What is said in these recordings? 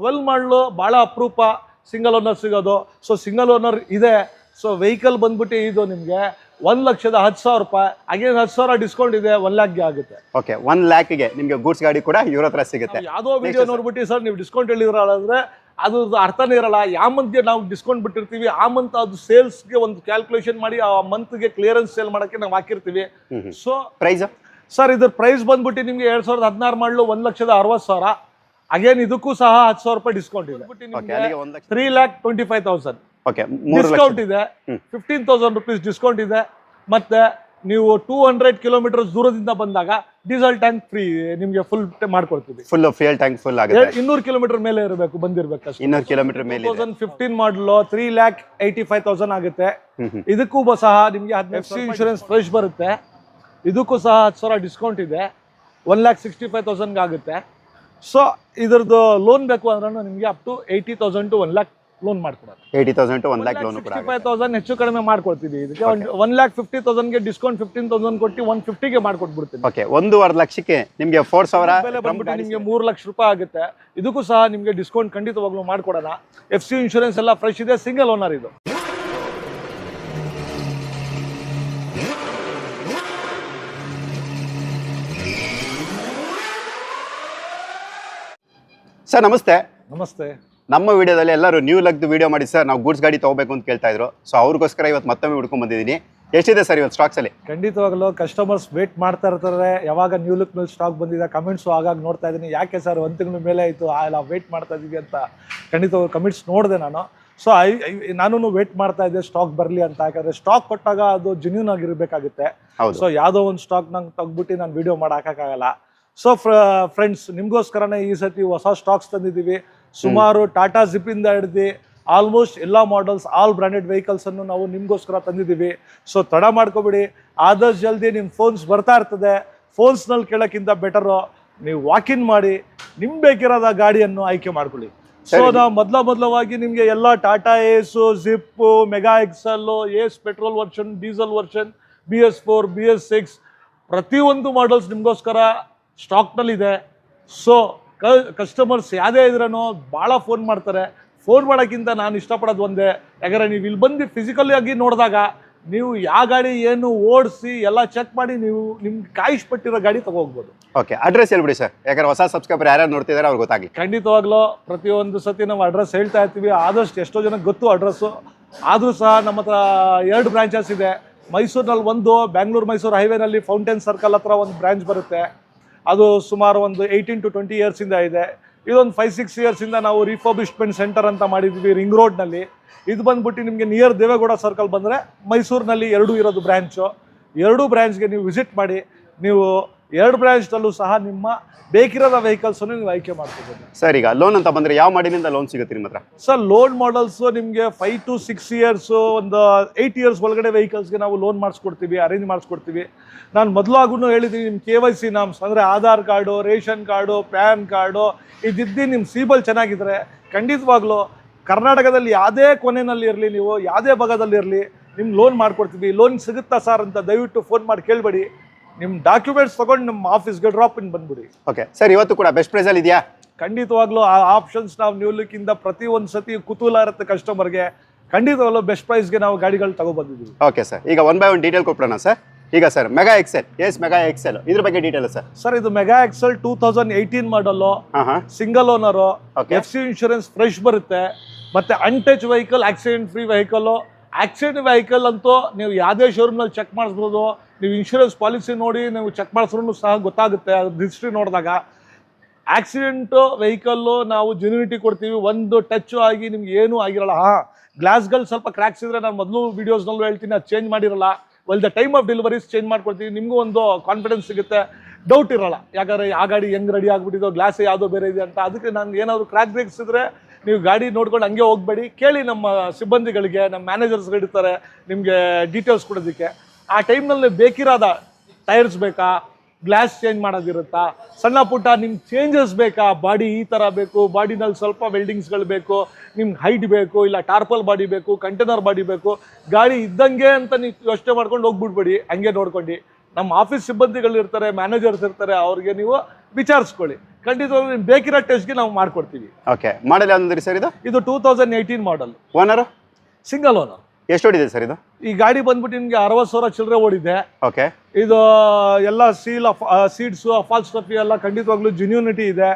Twelve model ಭಾಳ ಅಪರೂಪ single owner ಸಿಗೋದು. ಸೊ ಸಿಂಗಲ್ ಓನರ್ ಇದೆ. ಸೊ ವೆಹಿಕಲ್ ಬಂದ್ಬಿಟ್ಟು ಇದು ನಿಮಗೆ ಒಂದು ಲಕ್ಷದ ಹತ್ತು ಸಾವಿರ ರೂಪಾಯಿ. ಅಗೇನ್ ಹತ್ತು ಸಾವಿರ ಡಿಸ್ಕೌಂಟ್ ಇದೆ ಒನ್ ಲ್ಯಾಕ್ಗೆ ಆಗುತ್ತೆ. ಓಕೆ ಒನ್ ಲ್ಯಾಕ್ಗೆ ನಿಮಗೆ ಗೂಡ್ಸ್ ಗಾಡಿ ಕೂಡ ಇವ್ರ ಹತ್ರ ಸಿಗುತ್ತೆ. ಯಾವುದೋ ವಿಡಿಯೋ ನೋಡ್ಬಿಟ್ಟು ಸರ್ ನೀವು ಡಿಸ್ಕೌಂಟ್ ಹೇಳಿದ್ರಲ್ಲ ಅಂದ್ರೆ ಅದು ಅರ್ಥನೇ ಇರಲ್ಲ. ಯಾವ ಮಂತ್ಗೆ ನಾವು ಡಿಸ್ಕೌಂಟ್ ಬಿಟ್ಟಿರ್ತೀವಿ ಆ ಮಂತ್ ಅದು ಸೇಲ್ಸ್ಗೆ ಒಂದು ಕ್ಯಾಲ್ಕುಲೇಷನ್ ಮಾಡಿ ಆ ಮಂತ್ಗೆ ಕ್ಲಿಯರೆನ್ಸ್ ಸೇಲ್ ಮಾಡೋಕ್ಕೆ ನಾವು ಹಾಕಿರ್ತೀವಿ. ಸೊ ಪ್ರೈಸ್ ಸರ್ ಇದ್ರ ಪ್ರೈಸ್ ಬಂದ್ಬಿಟ್ಟು ನಿಮಗೆ ಎರಡು ಸಾವಿರದ ಹದಿನಾರು ಮಾಡಲು ಒಂದು ಲಕ್ಷದ ಅರವತ್ತು ಸಾವಿರ. ಅಗೇನ್ ಇದಕ್ಕೂ ಸಹ ಹತ್ತು ಸಾವಿರ ರೂಪಾಯಿ ಡಿಸ್ಕೌಂಟ್ ಇದೆ. ಓಕೆ ಅಲ್ಲಿಗೆ ಒಂದು lakh. Three lakh twenty five thousand okay ಮೂರು ಲಕ್ಷ. ಡಿಸ್ಕೌಂಟ್ ಇದೆ. ಫಿಫ್ಟೀನ್ ತೌಸಂಡ್ ರುಪೀಸ್ ಡಿಸ್ಕೌಂಟ್ ಇದೆ. ಮತ್ತೆ ನೀವು ಟೂ ಹಂಡ್ರೆಡ್ ಕಿಲೋಮೀಟರ್ ದೂರದಿಂದ ಬಂದಾಗ ಡೀಸೆಲ್ ಟ್ಯಾಂಕ್ ಫ್ರೀ ನಿಮಗೆ ಫುಲ್ ಮಾಡ್ಕೊಡ್ತೀವಿ. ಫುಲ್ ಫ್ಯೂಯಲ್ ಟ್ಯಾಂಕ್ ಫುಲ್ ಆಗುತ್ತೆ. ಇನ್ನೂರು ಕಿಲೋಮೀಟರ್ ಮೇಲೆ ಇರಬೇಕು ಬಂದಿರಬೇಕು ಅಷ್ಟೇ. ಇನ್ನೂರು ಕಿಲೋಮೀಟರ್ ಮೇಲೆ thousand fifteen model three lakh eighty five thousand ಆಗುತ್ತೆ. ಇದಕ್ಕೂ ಸಹ ನಿಮಗೆ ಹದಿನೈದು ಸಿ ಇನ್ಶೂರೆನ್ಸ್ ಫ್ರೆಶ್ ಬರುತ್ತೆ. ಇದಕ್ಕೂ ಸಹ ಹತ್ತು ಸಾವಿರ ಡಿಸ್ಕೌಂಟ್ ಇದೆ. ಒನ್ ಲ್ಯಾಕ್ ಸಿಕ್ಸ್ಟಿ ಫೈವ್ ತೌಸಂಡ್ಗೆ ಆಗುತ್ತೆ. ಸೊ ಇದ್ರದ್ದು ಲೋನ್ ಬೇಕು ಅಂದ್ರೆ ನಿಮಗೆ up to eighty thousand to one lakh loan ಮಾಡ್ಕೊಡೋದು. Eighty thousand one lakh loan ಕೂಡ ಸಿಕ್ಸ್ಟಿ ಫೈವ್ ತೌಸಂಡ್ ಹೆಚ್ಚು ಕಡಿಮೆ ಮಾಡ್ಕೊಡ್ತೀವಿ ಇದಕ್ಕೆ ಒನ್ ಲ್ಯಾಕ್ ಫಿಫ್ಟಿ ತೌಸಂಡ್ಗೆ ಡಿಸ್ಕೌಂಟ್ ಫಿಫ್ಟೀನ್ ತೌಸಂಡ್ ಕೊಟ್ಟು ಒನ್ ಫಿಫ್ಟಿಗೆ ಮಾಡ್ಕೊಟ್ಬಿಡ್ತೀನಿ. ಓಕೆ ಒಂದೂವರೆ ಲಕ್ಷಕ್ಕೆ ನಿಮಗೆ ಫೋರ್ ಸಾವಿರ ಬೆಲೆ ಬಂದ್ಬಿಟ್ಟು ನಿಮಗೆ ಮೂರು ಲಕ್ಷ ರೂಪಾಯಿ ಆಗುತ್ತೆ. ಇದಕ್ಕೂ ಸಹ ನಿಮಗೆ ಡಿಸ್ಕೌಂಟ್ ಖಂಡಿತವಾಗ್ಲೂ ಮಾಡ್ಕೊಡೋಣ. ಎಫ್ ಸಿ ಇನ್ಶೂರೆನ್ಸ್ ಎಲ್ಲ ಫ್ರೆಶ್ ಇದೆ ಸಿಂಗಲ್ ಓನರ್ ಇದು. ಸರ್ ನಮಸ್ತೆ. ನಮಸ್ತೆ. ನಮ್ಮ ವಿಡಿಯೋದಲ್ಲಿ ಎಲ್ಲರೂ ನ್ಯೂ ಲಗ್ದು ವಿಡಿಯೋ ಮಾಡಿ ಸರ್ ನಾವು ಗೂಡ್ಸ್ ಗಾಡಿ ತಗೋಬೇಕು ಅಂತ ಕೇಳ್ತಾ ಇದ್ರು. ಸೊ ಅವ್ರಿಗೋಸ್ಕರ ಇವತ್ತು ಮತ್ತೊಮ್ಮೆ ಹುಡ್ಕೊಂಡ್ ಬಂದಿದ್ದೀನಿ. ಎಷ್ಟಿದೆ ಸರ್ ಇವತ್ತು ಸ್ಟಾಕ್ಸ್ ಅಲ್ಲಿ? ಖಂಡಿತವಾಗಲೂ ಕಸ್ಟಮರ್ಸ್ ವೇಟ್ ಮಾಡ್ತಾ ಇರ್ತಾರೆ. ಯಾವಾಗ ನ್ಯೂ ಲುಕ್ ಮೇಲೆ ಸ್ಟಾಕ್ ಬಂದಿದೆ ಕಮೆಂಟ್ಸ್ ಆಗಾಗ ನೋಡ್ತಾ ಇದ್ದೀನಿ. ಯಾಕೆ ಸರ್ ಒಂದು ತಿಂಗಳ ಮೇಲೆ ಆಯಿತು ಎಲ್ಲ ವೇಟ್ ಮಾಡ್ತಾ ಇದೀವಿ ಅಂತ ಖಂಡಿತವಾಗ ಕಮೆಂಟ್ಸ್ ನೋಡಿದೆ ನಾನು. ಸೊ ಐ ನಾನು ವೇಟ್ ಮಾಡ್ತಾ ಇದ್ದೆ ಸ್ಟಾಕ್ ಬರಲಿ ಅಂತ. ಯಾಕಂದರೆ ಸ್ಟಾಕ್ ಕೊಟ್ಟಾಗ ಅದು ಜೆನ್ಯೂನ್ ಆಗಿರಬೇಕಾಗುತ್ತೆ. ಸೊ ಯಾವುದೋ ಒಂದು ಸ್ಟಾಕ್ ನಂಗೆ ತೆಗ್ಬಿಟ್ಟು ನಾನು ವಿಡಿಯೋ ಮಾಡೋಕ್ಕಾಗಲ್ಲ ಸೊ ಫ್ರೆಂಡ್ಸ್ ನಿಮಗೋಸ್ಕರನೇ ಈ ಸತಿ ಹೊಸ ಸ್ಟಾಕ್ಸ್ ತಂದಿದ್ದೀವಿ. ಸುಮಾರು ಟಾಟಾ ಜಿಪ್ಪಿಂದ ಹಿಡ್ದು ಆಲ್ಮೋಸ್ಟ್ ಎಲ್ಲ ಮಾಡಲ್ಸ್ ಆಲ್ ಬ್ರ್ಯಾಂಡೆಡ್ ವೆಹಿಕಲ್ಸನ್ನು ನಾವು ನಿಮಗೋಸ್ಕರ ತಂದಿದ್ದೀವಿ. ಸೊ ತಡ ಮಾಡ್ಕೋಬಿಡಿ. ಆದಷ್ಟು ಜಲ್ದಿ ನಿಮ್ಮ ಫೋನ್ಸ್ ಬರ್ತಾ ಇರ್ತದೆ. ಫೋನ್ಸ್ನಲ್ಲಿ ಕೇಳೋಕ್ಕಿಂತ ಬೆಟರು ನೀವು ವಾಕಿನ್ ಮಾಡಿ ನಿಮ್ಗೆ ಬೇಕಿರೋದ ಗಾಡಿಯನ್ನು ಆಯ್ಕೆ ಮಾಡ್ಕೊಳ್ಳಿ. ಸೊ ನಾವು ಮೊದಲ ಮೊದಲವಾಗಿ ನಿಮಗೆ ಎಲ್ಲ Tata Ace Zip Mega XL Ace petrol version diesel version B S four B S six ಪ್ರತಿಯೊಂದು ಮಾಡಲ್ಸ್ ನಿಮಗೋಸ್ಕರ ಸ್ಟಾಕ್ನಲ್ಲಿದೆ. ಸೊ ಕಸ್ಟಮರ್ಸ್ ಯಾವುದೇ ಇದ್ರೂ ಭಾಳ ಫೋನ್ ಮಾಡ್ತಾರೆ. ಫೋನ್ ಮಾಡೋಕ್ಕಿಂತ ನಾನು ಇಷ್ಟಪಡೋದು ಒಂದೇ. ಯಾಕಂದರೆ ನೀವು ಇಲ್ಲಿ ಬಂದು ಫಿಸಿಕಲಿ ಆಗಿ ನೋಡಿದಾಗ ನೀವು ಯಾವ ಗಾಡಿ ಏನು ಓಡಿಸಿ ಎಲ್ಲ ಚೆಕ್ ಮಾಡಿ ನೀವು ನಿಮ್ಗೆ ಕಾಯಿಸ್ಪಟ್ಟಿರೋ ಗಾಡಿ ತಗೋಗ್ಬೋದು. ಓಕೆ ಅಡ್ರೆಸ್ ಹೇಳ್ಬಿಡಿ ಸರ್ ಯಾಕಂದ್ರೆ ಹೊಸ ಸಬ್ಸ್ಕ್ರೈಬರ್ ಯಾರ್ಯಾರು ನೋಡ್ತಿದ್ದಾರೆ ಅವ್ರಿಗೆ ಗೊತ್ತಾಗಿ. ಖಂಡಿತವಾಗ್ಲೂ ಪ್ರತಿಯೊಂದು ಸತಿ ನಾವು ಅಡ್ರೆಸ್ ಹೇಳ್ತಾ ಇರ್ತೀವಿ. ಆದಷ್ಟು ಎಷ್ಟೋ ಜನಕ್ಕೆ ಗೊತ್ತು ಅಡ್ರೆಸ್ಸು ಆದರೂ ಸಹ ನಮ್ಮ ಹತ್ರ ಎರಡು ಬ್ರಾಂಚಸ್ ಇದೆ. ಮೈಸೂರಿನಲ್ಲಿ ಒಂದು ಬ್ಯಾಂಗ್ಳೂರು ಮೈಸೂರು ಹೈವೇನಲ್ಲಿ ಫೌಂಟೇನ್ ಸರ್ಕಲ್ ಹತ್ರ ಒಂದು ಬ್ರಾಂಚ್ ಬರುತ್ತೆ. ಅದು ಸುಮಾರು ಒಂದು ಏಯ್ಟೀನ್ ಟು ಟ್ವೆಂಟಿ ಇಯರ್ಸಿಂದ ಇದೆ ಇದೊಂದು ಫೈವ್ ಸಿಕ್ಸ್ ಇಯರ್ಸಿಂದ ನಾವು ರಿಫರ್ಬಿಶ್ಮೆಂಟ್ ಸೆಂಟರ್ ಅಂತ ಮಾಡಿದ್ವಿ ರಿಂಗ್ ರೋಡ್ನಲ್ಲಿ ಇದು ಬಂದ್ಬಿಟ್ಟು ನಿಮಗೆ ನಿಯರ್ ದೇವೇಗೌಡ ಸರ್ಕಲ್ ಬಂದರೆ ಮೈಸೂರಿನಲ್ಲಿ ಎರಡು ಇರೋದು ಬ್ರ್ಯಾಂಚು ಎರಡೂ ಬ್ರ್ಯಾಂಚ್ಗೆ ನೀವು ವಿಸಿಟ್ ಮಾಡಿ, ನೀವು ಎರಡು ಬ್ರ್ಯಾಂಚ್ನಲ್ಲೂ ಸಹ ನಿಮ್ಮ ಬೇಕಿರೋ ವೆಹಿಕಲ್ಸನ್ನು ನೀವು ಆಯ್ಕೆ ಮಾಡ್ಕೋಬೋದು. ಸರ್ ಈಗ ಲೋನ್ ಅಂತ ಬಂದ್ರೆ ಯಾವ ಮಾಡಿನಿಂದ ಲೋನ್ ಸಿಗುತ್ತೆ ನಿಮ್ಮ ಹತ್ರ? ಸರ್ ಲೋನ್ ಮಾಡಲ್ಸು ನಿಮಗೆ ಫೈವ್ ಟು ಸಿಕ್ಸ್ ಇಯರ್ಸು ಒಂದು ಏಯ್ಟ್ ಇಯರ್ಸ್ ಒಳಗಡೆ ವೆಹಿಕಲ್ಸ್ಗೆ ನಾವು ಲೋನ್ ಮಾಡಿಸ್ಕೊಡ್ತೀವಿ ಅರೇಂಜ್ ಮಾಡಿಸ್ಕೊಡ್ತೀವಿ. ನಾನು ಮೊದಲಾಗೂ ಹೇಳಿದ್ದೀನಿ ನಿಮ್ಮ ಕೆ ವೈ ಸಿ ನಾಮ್ಸ್ ಅಂದರೆ Aadhaar card ration card PAN card ಇದಿದ್ದು ನಿಮ್ಮ ಸೀಬಲ್ ಚೆನ್ನಾಗಿದ್ರೆ ಖಂಡಿತವಾಗ್ಲೂ ಕರ್ನಾಟಕದಲ್ಲಿ ಯಾವುದೇ ಕೊನೆಯಲ್ಲಿ ಇರಲಿ ನೀವು ಯಾವುದೇ ಭಾಗದಲ್ಲಿ ಇರಲಿ ನಿಮ್ಮ ಲೋನ್ ಮಾಡ್ಕೊಡ್ತೀವಿ. ಲೋನ್ ಸಿಗುತ್ತಾ ಸರ್ ಅಂತ ದಯವಿಟ್ಟು ಫೋನ್ ಮಾಡಿ ಕೇಳಬೇಡಿ. ನಿಮ್ಮ ಡಾಕ್ಯುಮೆಂಟ್ಸ್ ತಗೊಂಡು ನಮ್ಮ ಆಫೀಸ್ಗೆ ಡ್ರಾಪ್ ಇನ್ ಬಂದ್ಬಿಡಿ. ಓಕೆ ಸರ್ ಇವತ್ತು ಕೂಡ ಬೆಸ್ಟ್ ಪ್ರೈಸಲ್ಲಿ ಇದೆಯಾ? ಖಂಡಿತವಾಗ್ಲೂ ಆ ಆಪ್ಷನ್ಸ್ ನಾವು ನ್ಯೂ ಲುಕ್ಕಿಂದ ಪ್ರತಿ ಒಂದು ಸತಿ ಕುತೂಹಲ ಇರುತ್ತೆ ಕಸ್ಟಮರ್ಗೆ ಖಂಡಿತವಾಗ್ಲೂ ಬೆಸ್ಟ್ ಪ್ರೈಸ್ಗೆ ನಾವು ಗಾಡಿಗಳು ತಗೊಬಂದಿದ್ದೀವಿ ಓಕೆ ಸರ್ ಈಗ ಒನ್ ಬೈ ಒನ್ ಡೀಟೇಲ್ ಕೊಟ್ಬಿಡೋಣ ಸರ್ ಈಗ sir Mega XL Ace Mega XL ಇದ್ರ ಬಗ್ಗೆ ಡೀಟೇಲ್ ಸರ್ ಸರ್ ಇದು Mega XL two thousand eighteen model single owner. F C insurance fresh ಬರುತ್ತೆ. ಮತ್ತೆ untouched vehicle accident free vehicle accident vehicle ಅಂತೂ ನೀವು ಯಾವುದೇ ಶೋರೂಮ್ನಲ್ಲಿ ಚೆಕ್ ಮಾಡಿಸ್ಬೋದು. ನೀವು ಇನ್ಶೂರೆನ್ಸ್ ಪಾಲಿಸಿ ನೋಡಿ, ನೀವು ಚೆಕ್ ಮಾಡಿಸ್ರೂ ಸಹ ಗೊತ್ತಾಗುತ್ತೆ. ಅದ್ರ ಹಿಸ್ಟ್ರಿ ನೋಡಿದಾಗ. ಆಕ್ಸಿಡೆಂಟು ವೆಹಿಕಲ್ಲು ನಾವು ಜೆನ್ಯೂನಿಟಿ ಕೊಡ್ತೀವಿ. ಒಂದು ಟಚ್ ಆಗಿ ನಿಮ್ಗೆ ಏನೂ ಆಗಿರಲ್ಲ. ಹಾಂ ಗ್ಲಾಸ್ಗಳು ಸ್ವಲ್ಪ ಕ್ರ್ಯಾಕ್ಸ್ ಇದ್ರೆ ನಾನು ಮೊದಲು ವೀಡಿಯೋಸ್ನಲ್ಲೂ ಹೇಳ್ತೀನಿ, ಅದು ಚೇಂಜ್ ಮಾಡಿರಲ್ಲ. Well the time of deliveries change ಮಾಡ್ಕೊಡ್ತೀವಿ. ನಿಮಗೂ ಒಂದು ಕಾನ್ಫಿಡೆನ್ಸ್ ಸಿಗುತ್ತೆ. ಡೌಟ್ ಇರಲ್ಲ. ಯಾಕಂದ್ರೆ ಆ ಗಾಡಿ ಹೆಂಗ್ ರೆಡಿ ಆಗ್ಬಿಟ್ಟಿದೋ ಗ್ಲಾಸ್ ಯಾವುದೋ ಬೇರೆ ಇದೆ ಅಂತ. ಅದಕ್ಕೆ ನಂಗೆ ಏನಾದರೂ ಕ್ರ್ಯಾಕ್ ಬ್ರೇಕ್ಸ್ ಇದ್ರೆ ನೀವು ಗಾಡಿ ನೋಡ್ಕೊಂಡು ಹಂಗೆ ಹೋಗಬೇಡಿ. ಕೇಳಿ ನಮ್ಮ ಸಿಬ್ಬಂದಿಗಳಿಗೆ, ನಮ್ಮ ಮ್ಯಾನೇಜರ್ಸ್ಗಳಿರ್ತಾರೆ ನಿಮಗೆ ಡೀಟೇಲ್ಸ್ ಕೊಡೋದಕ್ಕೆ. ಆ ಟೈಮ್ನಲ್ಲಿ ಬೇಕಿರೋದ ಟೈರ್ಸ್ ಬೇಕಾ? ಗ್ಲಾಸ್ ಚೇಂಜ್ ಮಾಡೋದಿರುತ್ತಾ? ಸಣ್ಣ ಪುಟ್ಟ ನಿಮ್ಗೆ ಚೇಂಜಸ್ ಬೇಕಾ? ಬಾಡಿ ಈ ಥರ ಬೇಕು ಬಾಡಿನಲ್ಲಿ ಸ್ವಲ್ಪ ವೆಲ್ಡಿಂಗ್ಸ್ಗಳು ಬೇಕು ನಿಮ್ಗೆ ಹೈಟ್ ಬೇಕು ಇಲ್ಲ ಟಾರ್ಪಲ್ ಬಾಡಿ ಬೇಕು ಕಂಟೈನರ್ ಬಾಡಿ ಬೇಕು ಗಾಡಿ ಇದ್ದಂಗೆ ಅಂತ ನೀವು ಯೋಚನೆ ಮಾಡ್ಕೊಂಡು ಹೋಗ್ಬಿಡ್ಬೇಡಿ ಹಂಗೆ ನೋಡ್ಕೊಂಡು. ನಮ್ಮ ಆಫೀಸ್ ಸಿಬ್ಬಂದಿಗಳು ಇರ್ತಾರೆ ಮ್ಯಾನೇಜರ್ಸ್ ಇರ್ತಾರೆ ಅವ್ರಿಗೆ ನೀವು ವಿಚಾರಿಸ್ಕೊಳ್ಳಿ. ಖಂಡಿತವಾಗ್ಲೂ ನಿಮ್ಗೆ ಬೇಕಿರೋ ಟೆಸ್ಟ್ಗೆ ನಾವು ಮಾಡ್ಕೊಡ್ತೀವಿ. ಓಕೆ ಮಾಡಲ್ ಯಾವ್ದು ಸರ್ ಇದು? ಇದು two thousand eighteen model owner single owner ಎಷ್ಟು ಓಡಿದೆ ಸರ್ ಇದು? ಈ ಗಾಡಿ ಬಂದ್ಬಿಟ್ಟು ನಿಮಗೆ ಅರವತ್ತು ಸಾವಿರ ಚಿಲ್ಲರೆ ಓಡಿದೆ. ಓಕೆ. ಇದು ಎಲ್ಲ ಸೀಲ್ ಸೀಡ್ಸ್ ಫಾಲ್ ಸ್ಟಫಿ ಎಲ್ಲ ಖಂಡಿತವಾಗ್ಲೂ ಜೆನ್ಯೂನಿಟಿ ಇದೆ.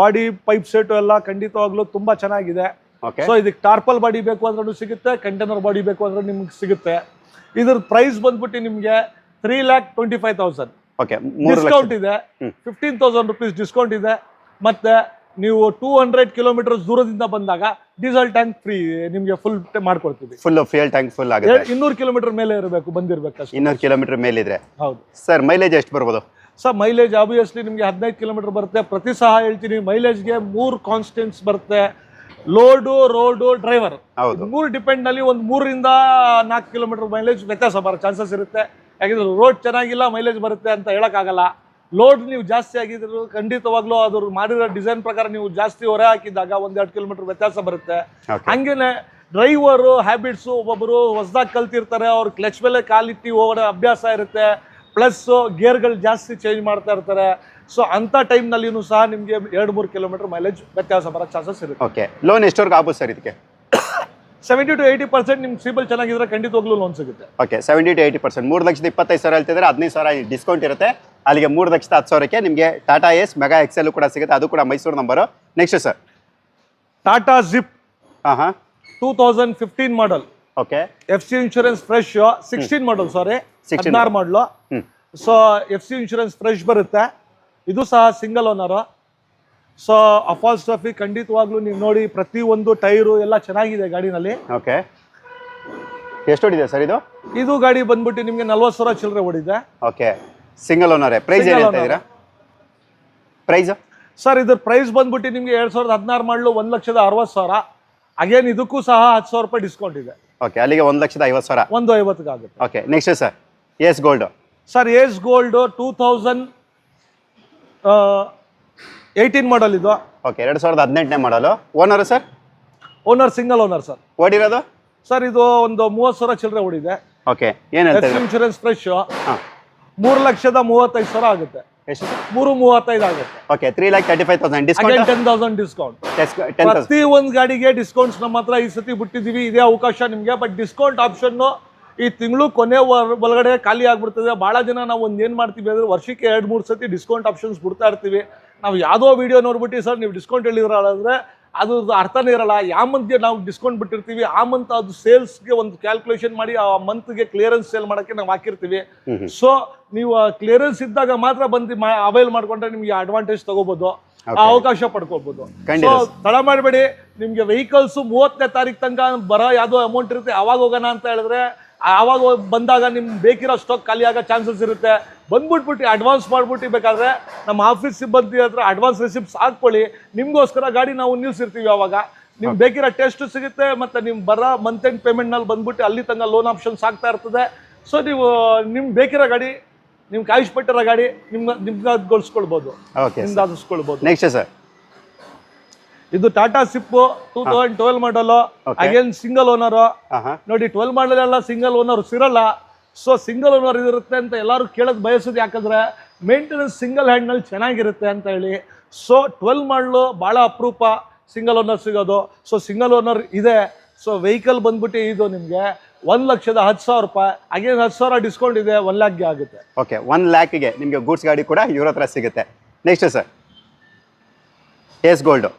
ಬಾಡಿ ಪೈಪ್ ಸೆಟ್ ಎಲ್ಲ ಖಂಡಿತವಾಗ್ಲೂ ತುಂಬಾ ಚೆನ್ನಾಗಿದೆ. ಓಕೆ. ಸೊ ಇದಕ್ಕೆ ಟಾರ್ಪಲ್ ಬಾಡಿ ಬೇಕು ಅಂದ್ರೂ ಸಿಗುತ್ತೆ ಕಂಟೈನರ್ ಬಾಡಿ ಬೇಕು ಅಂದ್ರೆ ನಿಮ್ಗೆ ಸಿಗುತ್ತೆ. ಇದ್ರ ಪ್ರೈಸ್ ಬಂದ್ಬಿಟ್ಟು ನಿಮಗೆ three lakh twenty five thousand discount ಇದೆ. ಫಿಫ್ಟೀನ್ ತೌಸಂಡ್ ರುಪೀಸ್ ಡಿಸ್ಕೌಂಟ್ ಇದೆ. ಮತ್ತೆ ನೀವು ಟೂ ಹಂಡ್ರೆಡ್ ಕಿಲೋಮೀಟರ್ ದೂರದಿಂದ ಬಂದಾಗ ಡೀಸೆಲ್ ಟ್ಯಾಂಕ್ ಫ್ರೀ ನಿಮಗೆ ಫುಲ್ ಮಾಡ್ಕೊಡ್ತೀವಿ. ಫುಲ್ ಫ್ಯೂಯಲ್ ಟ್ಯಾಂಕ್ ಫುಲ್ ಆಗುತ್ತೆ. ಇನ್ನೂರು ಕಿಲೋಮೀಟರ್ ಮೇಲೆ ಇರಬೇಕು ಬಂದಿರಬೇಕು ಇನ್ನೂರು ಕಿಲೋಮೀಟರ್ ಮೇಲಿದ್ರೆ. ಹೌದು. ಸರ್ ಮೈಲೇಜ್ ಎಷ್ಟು ಬರ್ಬೋದು? ಸರ್ ಮೈಲೇಜ್ ಆಬ್ವಿಯಸ್ಲಿ ನಿಮಗೆ ಹದಿನೈದು ಕಿಲೋಮೀಟರ್ ಬರುತ್ತೆ. ಪ್ರತಿ ಸಹ ಹೇಳ್ತೀನಿ ಮೈಲೇಜ್ಗೆ ಮೂರು ಕಾನ್ಸ್ಟೆಂಟ್ಸ್ ಬರುತ್ತೆ. ಲೋಡು ರೋಡು ಡ್ರೈವರ್ ಹೌದು. ಮೂರು ಡಿಪೆಂಡ್ನಲ್ಲಿ ಒಂದು ಮೂರರಿಂದ ನಾಲ್ಕು ಕಿಲೋಮೀಟರ್ ಮೈಲೇಜ್ ವ್ಯತ್ಯಾಸ ಬರೋ ಚಾನ್ಸಸ್ ಇರುತ್ತೆ. ಯಾಕಂದ್ರೆ ರೋಡ್ ಚೆನ್ನಾಗಿಲ್ಲ ಮೈಲೇಜ್ ಬರುತ್ತೆ ಅಂತ ಹೇಳಕ್ಕಾಗಲ್ಲ. ಲೋಡ್ ನೀವು ಜಾಸ್ತಿ ಆಗಿದ್ರು ಖಂಡಿತವಾಗ್ಲೂ ಅದ್ರ ಮಾಡಿರೋ ಡಿಸೈನ್ ಪ್ರಕಾರ ನೀವು ಜಾಸ್ತಿ ಹೊರ ಹಾಕಿದಾಗ ಒಂದೆರಡು ಕಿಲೋಮೀಟರ್ ವ್ಯತ್ಯಾಸ ಬರುತ್ತೆ. ಹಂಗೇನೆ ಡ್ರೈವರು ಹ್ಯಾಬಿಟ್ಸು ಒಬ್ಬೊಬ್ಬರು ಹೊಸದಾಗಿ ಕಲ್ತಿರ್ತಾರೆ ಅವ್ರ ಕ್ಲಚ್ ಮೇಲೆ ಕಾಲಿಟ್ಟಿ ಹೋಗೋ ಅಭ್ಯಾಸ ಇರುತ್ತೆ. ಪ್ಲಸ್ ಗೇರ್ಗಳು ಜಾಸ್ತಿ ಚೇಂಜ್ ಮಾಡ್ತಾ ಇರ್ತಾರೆ. ಸೊ ಅಂಥ ಟೈಮ್ನಲ್ಲಿನೂ ಸಹ ನಿಮಗೆ ಎರಡು ಮೂರು ಕಿಲೋಮೀಟರ್ ಮೈಲೇಜ್ ವ್ಯತ್ಯಾಸ ಬರೋ ಚಾನ್ಸಸ್ ಇರುತ್ತೆ. ಓಕೆ ಲೋನ್ ಎಷ್ಟವರೆಗೂ ಆಗ್ಬೋದು ಸರ್ ಇದಕ್ಕೆ? ಸೆವೆಂಟಿ ಟು ಏಯ್ಟಿ ಪರ್ಸೆಂಟ್ ನಿಮ್ಗೆ ಸಿಬಿಲ್ ಚೆನ್ನಾಗಿದ್ರೆ ಖಂಡಿತವಾಗ್ಲೂ ಲೋನ್ ಸಿಗುತ್ತೆ. Okay seventy to eighty percent ಮೂರು ಲಕ್ಷದ ಇಪ್ಪತ್ತೈದು ಸಾವಿರ ಹೇಳ್ತಿದ್ರೆ ಹದಿನೈದು ಸಾವಿರ ಡಿಸ್ಕೌಂಟ್ ಇರುತ್ತೆ. ಅಲ್ಲಿಗೆ ಮೂರು ಲಕ್ಷದ ಹತ್ತು ಸಾವಿರಕ್ಕೆ ನಿಮಗೆ ಟಾಟಾ ಎಸ್ ಮೆಗಾ ಎಕ್ಸೆಲ್ ಕೂಡ ಸಿಗುತ್ತೆ. ಅದು ಕೂಡ Mysuru number next sir Tata Zip ಹಾಂ ಹಾಂ. Two thousand fifteen model okay F C insurance fresh sixteen model sorry 16 ಹದಿನಾರು model so F C insurance fresh ಬರುತ್ತೆ. ಇದು ಸಹ ಸಿಂಗಲ್ ಓನರು ಸೊ ಅಫಾಲ್ ಸ್ಟಫಿ ಖಂಡಿತವಾಗ್ಲೂ ನೀವು ನೋಡಿ ಪ್ರತಿ ಒಂದು ಟೈರು ಎಲ್ಲ ಚೆನ್ನಾಗಿದೆ ಗಾಡಿನಲ್ಲಿ. ಓಕೆ ಎಷ್ಟು ಹೊಡಿದೆ ಸರ್ ಇದು? ಇದು ಗಾಡಿ ಬಂದ್ಬಿಟ್ಟು ನಿಮಗೆ ನಲ್ವತ್ತು ಸಾವಿರ ಚಿಲ್ಲರೆ ಓಡಿದೆ. ಓಕೆ ಸಿಂಗಲ್ ಓನರೇ ಪ್ರೈಸ್ ಏನು Single ಹೇಳ್ತಾ ಇದ್ದೀರಾ? ಪ್ರೈಸು ಸರ್ ಇದ್ರ ಪ್ರೈಸ್ ಬಂದ್ಬಿಟ್ಟು ನಿಮಗೆ ಎರಡು ಸಾವಿರದ ಹದಿನಾರು ಮಾಡಲು ಒಂದು ಲಕ್ಷದ ಅರವತ್ತು ಸಾವಿರ. ಅಗೇನ್ ಇದಕ್ಕೂ ಸಹ ಹತ್ತು ಸಾವಿರ ರೂಪಾಯಿ ಡಿಸ್ಕೌಂಟ್ ಇದೆ. ಓಕೆ ಅಲ್ಲಿಗೆ ಒಂದು ಲಕ್ಷದ ಐವತ್ತು ಸಾವಿರ. ಒಂದು okay next sir Ace Gold sir Ace Gold two thousand eighteen model ಇದು. ಓಕೆ ಎರಡು ಸಾವಿರದ ಹದಿನೆಂಟನೇ model owner sir owner single owner sir ಓಡಿರೋದು? Sir ಇದು ಒಂದು ಮೂವತ್ತು ಸಾವಿರ ಚಿಲ್ಲರೆ ಓಡಿದೆ. ಓಕೆ ಏನು ಹೇಳ್ತಾ ಇದ್ದೀರಾ ಇನ್ಶೂರೆನ್ಸ್ ಫ್ರೆಶ್ ಹಾ. ಮೂರು ಲಕ್ಷದ ಮೂವತ್ತೈದು ಸಾವಿರ ಆಗುತ್ತೆ. ಎಷ್ಟು? ಮೂರು ಮೂವತ್ತೈದು ಆಗುತ್ತೆ. Okay three lakh thirty five thousand again discount ten thousand discount ten thousand ಪ್ರತಿ ಒಂದು ಗಾಡಿಗೆ ಡಿಸ್ಕೌಂಟ್ಸ್ ನಮ್ಮ ಹತ್ರ ಈ ಸತಿ ಬಿಟ್ಟಿದೀವಿ ಇದೇ ಅವಕಾಶ ನಿಮಗೆ. ಬಟ್ ಡಿಸ್ಕೌಂಟ್ ಆಪ್ಷನ್ ಈ ತಿಂಗಳು ಕೊನೆ ವರ್- ಒಳಗಡೆ ಖಾಲಿ ಆಗ್ಬಿಡ್ತದೆ. ಬಹಳ ಜನ ನಾವು ಒಂದು ಏನು ಮಾಡ್ತೀವಿ ಅಂದ್ರೆ ವರ್ಷಕ್ಕೆ ಎರಡು ಮೂರು ಸತಿ ಡಿಸ್ಕೌಂಟ್ ಆಪ್ಷನ್ಸ್ ಬಿಡ್ತಾ ಇರ್ತೀವಿ. ನಾವು ಯಾವುದೋ ವಿಡಿಯೋ ನೋಡ್ಬಿಟ್ಟು ಸರ್ ನೀವು ಡಿಸ್ಕೌಂಟ್ ಹೇಳಿದ್ರಲ್ಲ ಅಂದರೆ ಅದು ಅರ್ಥನೇ ಇರಲ್ಲ. ಯಾವ ಮಂತ್ಗೆ ನಾವು ಡಿಸ್ಕೌಂಟ್ ಬಿಟ್ಟಿರ್ತೀವಿ ಆ ಮಂತ್ ಅದು ಸೇಲ್ಸ್ಗೆ ಒಂದು ಕ್ಯಾಲ್ಕುಲೇಷನ್ ಮಾಡಿ ಆ ಮಂತ್ಗೆ ಕ್ಲಿಯರೆನ್ಸ್ ಸೇಲ್ ಮಾಡೋಕ್ಕೆ ನಾವು ಹಾಕಿರ್ತೀವಿ. ಸೊ ನೀವು ಕ್ಲಿಯರೆನ್ಸ್ ಇದ್ದಾಗ ಮಾತ್ರ ಬಂದು ಅವೈಲ್ ಮಾಡ್ಕೊಂಡ್ರೆ ನಿಮಗೆ ಅಡ್ವಾಂಟೇಜ್ ತಗೋಬೋದು. ಆ ಅವಕಾಶ ಪಡ್ಕೋಬಹುದು ಸೊ ತಡ ಮಾಡಬೇಡಿ. ನಿಮಗೆ ವೆಹಿಕಲ್ಸ್ ಮೂವತ್ತನೇ ತಾರೀಕು ತನಕ ಬರೋ ಯಾವುದೋ ಅಮೌಂಟ್ ಇರುತ್ತೆ ಅವಾಗ ಹೋಗೋಣ ಅಂತ ಹೇಳಿದ್ರೆ ಆವಾಗ ಬಂದಾಗ ನಿಮ್ಗೆ ಬೇಕಿರೋ ಸ್ಟಾಕ್ ಖಾಲಿ ಆಗೋ ಚಾನ್ಸಸ್ ಇರುತ್ತೆ. ಬಂದ್ಬಿಟ್ಬಿಟ್ಟು ಅಡ್ವಾನ್ಸ್ ಮಾಡ್ಬಿಟ್ಟು ಬೇಕಾದ್ರೆ ನಮ್ಮ ಆಫೀಸ್ ಸಿಬ್ಬಂದಿ ಹತ್ರ ಅಡ್ವಾನ್ಸ್ ರಿಸಿಪ್ಟ್ಸ್ ಹಾಕ್ಕೊಳ್ಳಿ. ನಿಮಗೋಸ್ಕರ ಗಾಡಿ ನಾವು ನಿಲ್ಸಿರ್ತೀವಿ ಅವಾಗ ನಿಮ್ಗೆ ಬೇಕಿರೋ ಟೆಸ್ಟ್ ಸಿಗುತ್ತೆ ಮತ್ತೆ ನಿಮ್ ಬರೋ ಮಂತ್ ಎಂಡ್ ಪೇಮೆಂಟ್ನಲ್ಲಿ ಬಂದ್ಬಿಟ್ಟು ಅಲ್ಲಿ ತನಕ ಲೋನ್ ಆಪ್ಷನ್ಸ್ ಆಗ್ತಾ ಇರ್ತದೆ. ಸೊ ನೀವು ನಿಮ್ಗೆ ಬೇಕಿರೋ ಗಾಡಿ ನಿಮ್ಗೆ ಕಾಯಿಸ್ಬಿಟ್ಟಿರೋ ಗಾಡಿ ನಿಮ್ಗೆ ನಿಮ್ಗಾಗೊಳಿಸ್ಕೊಳ್ಬೋದು ಓಕೆ ನಿಮ್ದಾಗಿಸ್ಕೊಳ್ಬೋದು ನೆಕ್ಸ್ಟ್ ಸರ್ ಇದು Tata Zip two thousand twelve model again single owner ನೋಡಿ ಟ್ವೆಲ್ ಮಾಡಲ್ ಎಲ್ಲ ಸಿಂಗಲ್ ಓನರ್ ಸಿರಲ್ಲ. ಸೊ ಸಿಂಗಲ್ ಓನರ್ ಇರುತ್ತೆ ಅಂತ ಎಲ್ಲರೂ ಕೇಳೋದು ಬಯಸೋದು ಯಾಕಂದ್ರೆ ಮೇಂಟೆನೆನ್ಸ್ ಸಿಂಗಲ್ ಹ್ಯಾಂಡ್ನಲ್ಲಿ ಚೆನ್ನಾಗಿರುತ್ತೆ ಅಂತ ಹೇಳಿ. ಸೊ ಟ್ವೆಲ್ ಮಾಡಲು ಭಾಳ ಅಪರೂಪ ಸಿಂಗಲ್ ಓನರ್ ಸಿಗೋದು. ಸೊ ಸಿಂಗಲ್ ಓನರ್ ಇದೆ. ಸೊ ವೆಹಿಕಲ್ ಬಂದ್ಬಿಟ್ಟು ಇದು ನಿಮಗೆ ಒಂದು ಲಕ್ಷದ ಹತ್ತು ಸಾವಿರ ರೂಪಾಯಿ. ಅಗೇನ್ ಹತ್ತು ಸಾವಿರ ಡಿಸ್ಕೌಂಟ್ ಇದೆ ಒನ್ ಲ್ಯಾಕ್ಗೆ ಆಗುತ್ತೆ. ಓಕೆ ಒನ್ ಲ್ಯಾಕಿಗೆ ನಿಮಗೆ ಗೂಡ್ಸ್ ಗಾಡಿ ಕೂಡ ಇವ್ರ ಹತ್ರ ಸಿಗುತ್ತೆ. Next sir Ace Gold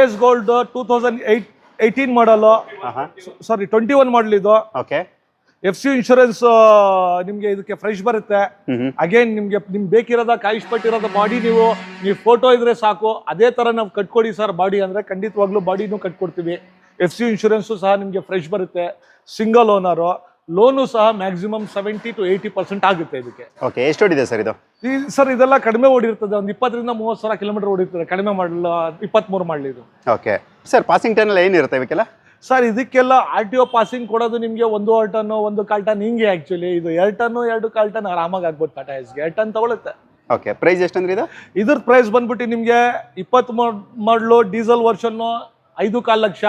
Ace Gold two thousand eight eighteen model. Sorry twenty one model ಇದು. ಓಕೆ. ಎಫ್ ಸಿ ಇನ್ಶೂರೆನ್ಸ್ ನಿಮಗೆ ಇದಕ್ಕೆ ಫ್ರೆಶ್ ಬರುತ್ತೆ. ಅಗೇನ್ ನಿಮ್ಗೆ ನಿಮ್ ಬೇಕಿರೋದ ಕಾಯಿಸ್ಪಟ್ಟಿರೋದ ಬಾಡಿ ನೀವು ನೀವು ಫೋಟೋ ಇದ್ರೆ ಸಾಕು. ಅದೇ ತರ ನಾವು ಕಟ್ಕೊಡಿ ಸರ್ ಬಾಡಿ ಅಂದ್ರೆ ಖಂಡಿತವಾಗ್ಲೂ ಬಾಡಿನೂ ಕಟ್ಕೊಡ್ತೀವಿ. ಎಫ್ ಸಿ ಇನ್ಶೂರೆನ್ಸು ಸಹ ನಿಮಗೆ ಫ್ರೆಶ್ ಬರುತ್ತೆ. ಸಿಂಗಲ್ ಓನರು ಲೋನು ಸಹ maximum seventy to eighty percent ಆಗುತ್ತೆ ಇದಕ್ಕೆ. ಓಕೆ ಎಷ್ಟು ಓಡಿದೆ ಸರ್ ಇದು? ಈ ಸರ್ ಇದೆಲ್ಲ ಕಡಿಮೆ ಓಡಿರ್ತದೆ. ಒಂದು ಇಪ್ಪತ್ತರಿಂದ ಮೂವತ್ತು ಸಾವಿರ ಕಿಲೋಮೀಟರ್ ಓಡಿರ್ತದೆ. ಕಡಿಮೆ ಮಾಡಲು ಇಪ್ಪತ್ತ್ಮೂರು ಮಾಡಲಿ ಇದು. ಓಕೆ ಸರ್ ಪಾಸಿಂಗ್ ಟೈನಲ್ಲಿ ಏನಿರುತ್ತೆ ಇವಕ್ಕೆಲ್ಲ ಸರ್ ಇದಕ್ಕೆಲ್ಲ ಆರ್ ಟಿ ಒ ಪಾಸಿಂಗ್ ಕೊಡೋದು ನಿಮಗೆ ಒಂದು ಟನ್ನು ಒಂದು ಕಾಲ್ ಟನ್ ಹಿಂಗೆ ಆ್ಯಕ್ಚುಲಿ ಇದು ಎರಡು ಟನ್ನು ಎರಡು ಕಾಲ್ ಟನ್ ಆರಾಮಾಗಿ ಆಗ್ಬೋದು ಟಾಟಾ ಎಸ್ಗೆ ಎರಡು ಟನ್ ತಗೊಳುತ್ತೆ. ಓಕೆ ಪ್ರೈಸ್ ಎಷ್ಟಂದ್ರೆ ಇದು? ಇದ್ರ ಪ್ರೈಸ್ ಬಂದ್ಬಿಟ್ಟು ನಿಮಗೆ ಇಪ್ಪತ್ತು ಮಾಡಲು ಡೀಸೆಲ್ ವರ್ಷನ್ನು ಐದು ಕಾಲು ಲಕ್ಷ.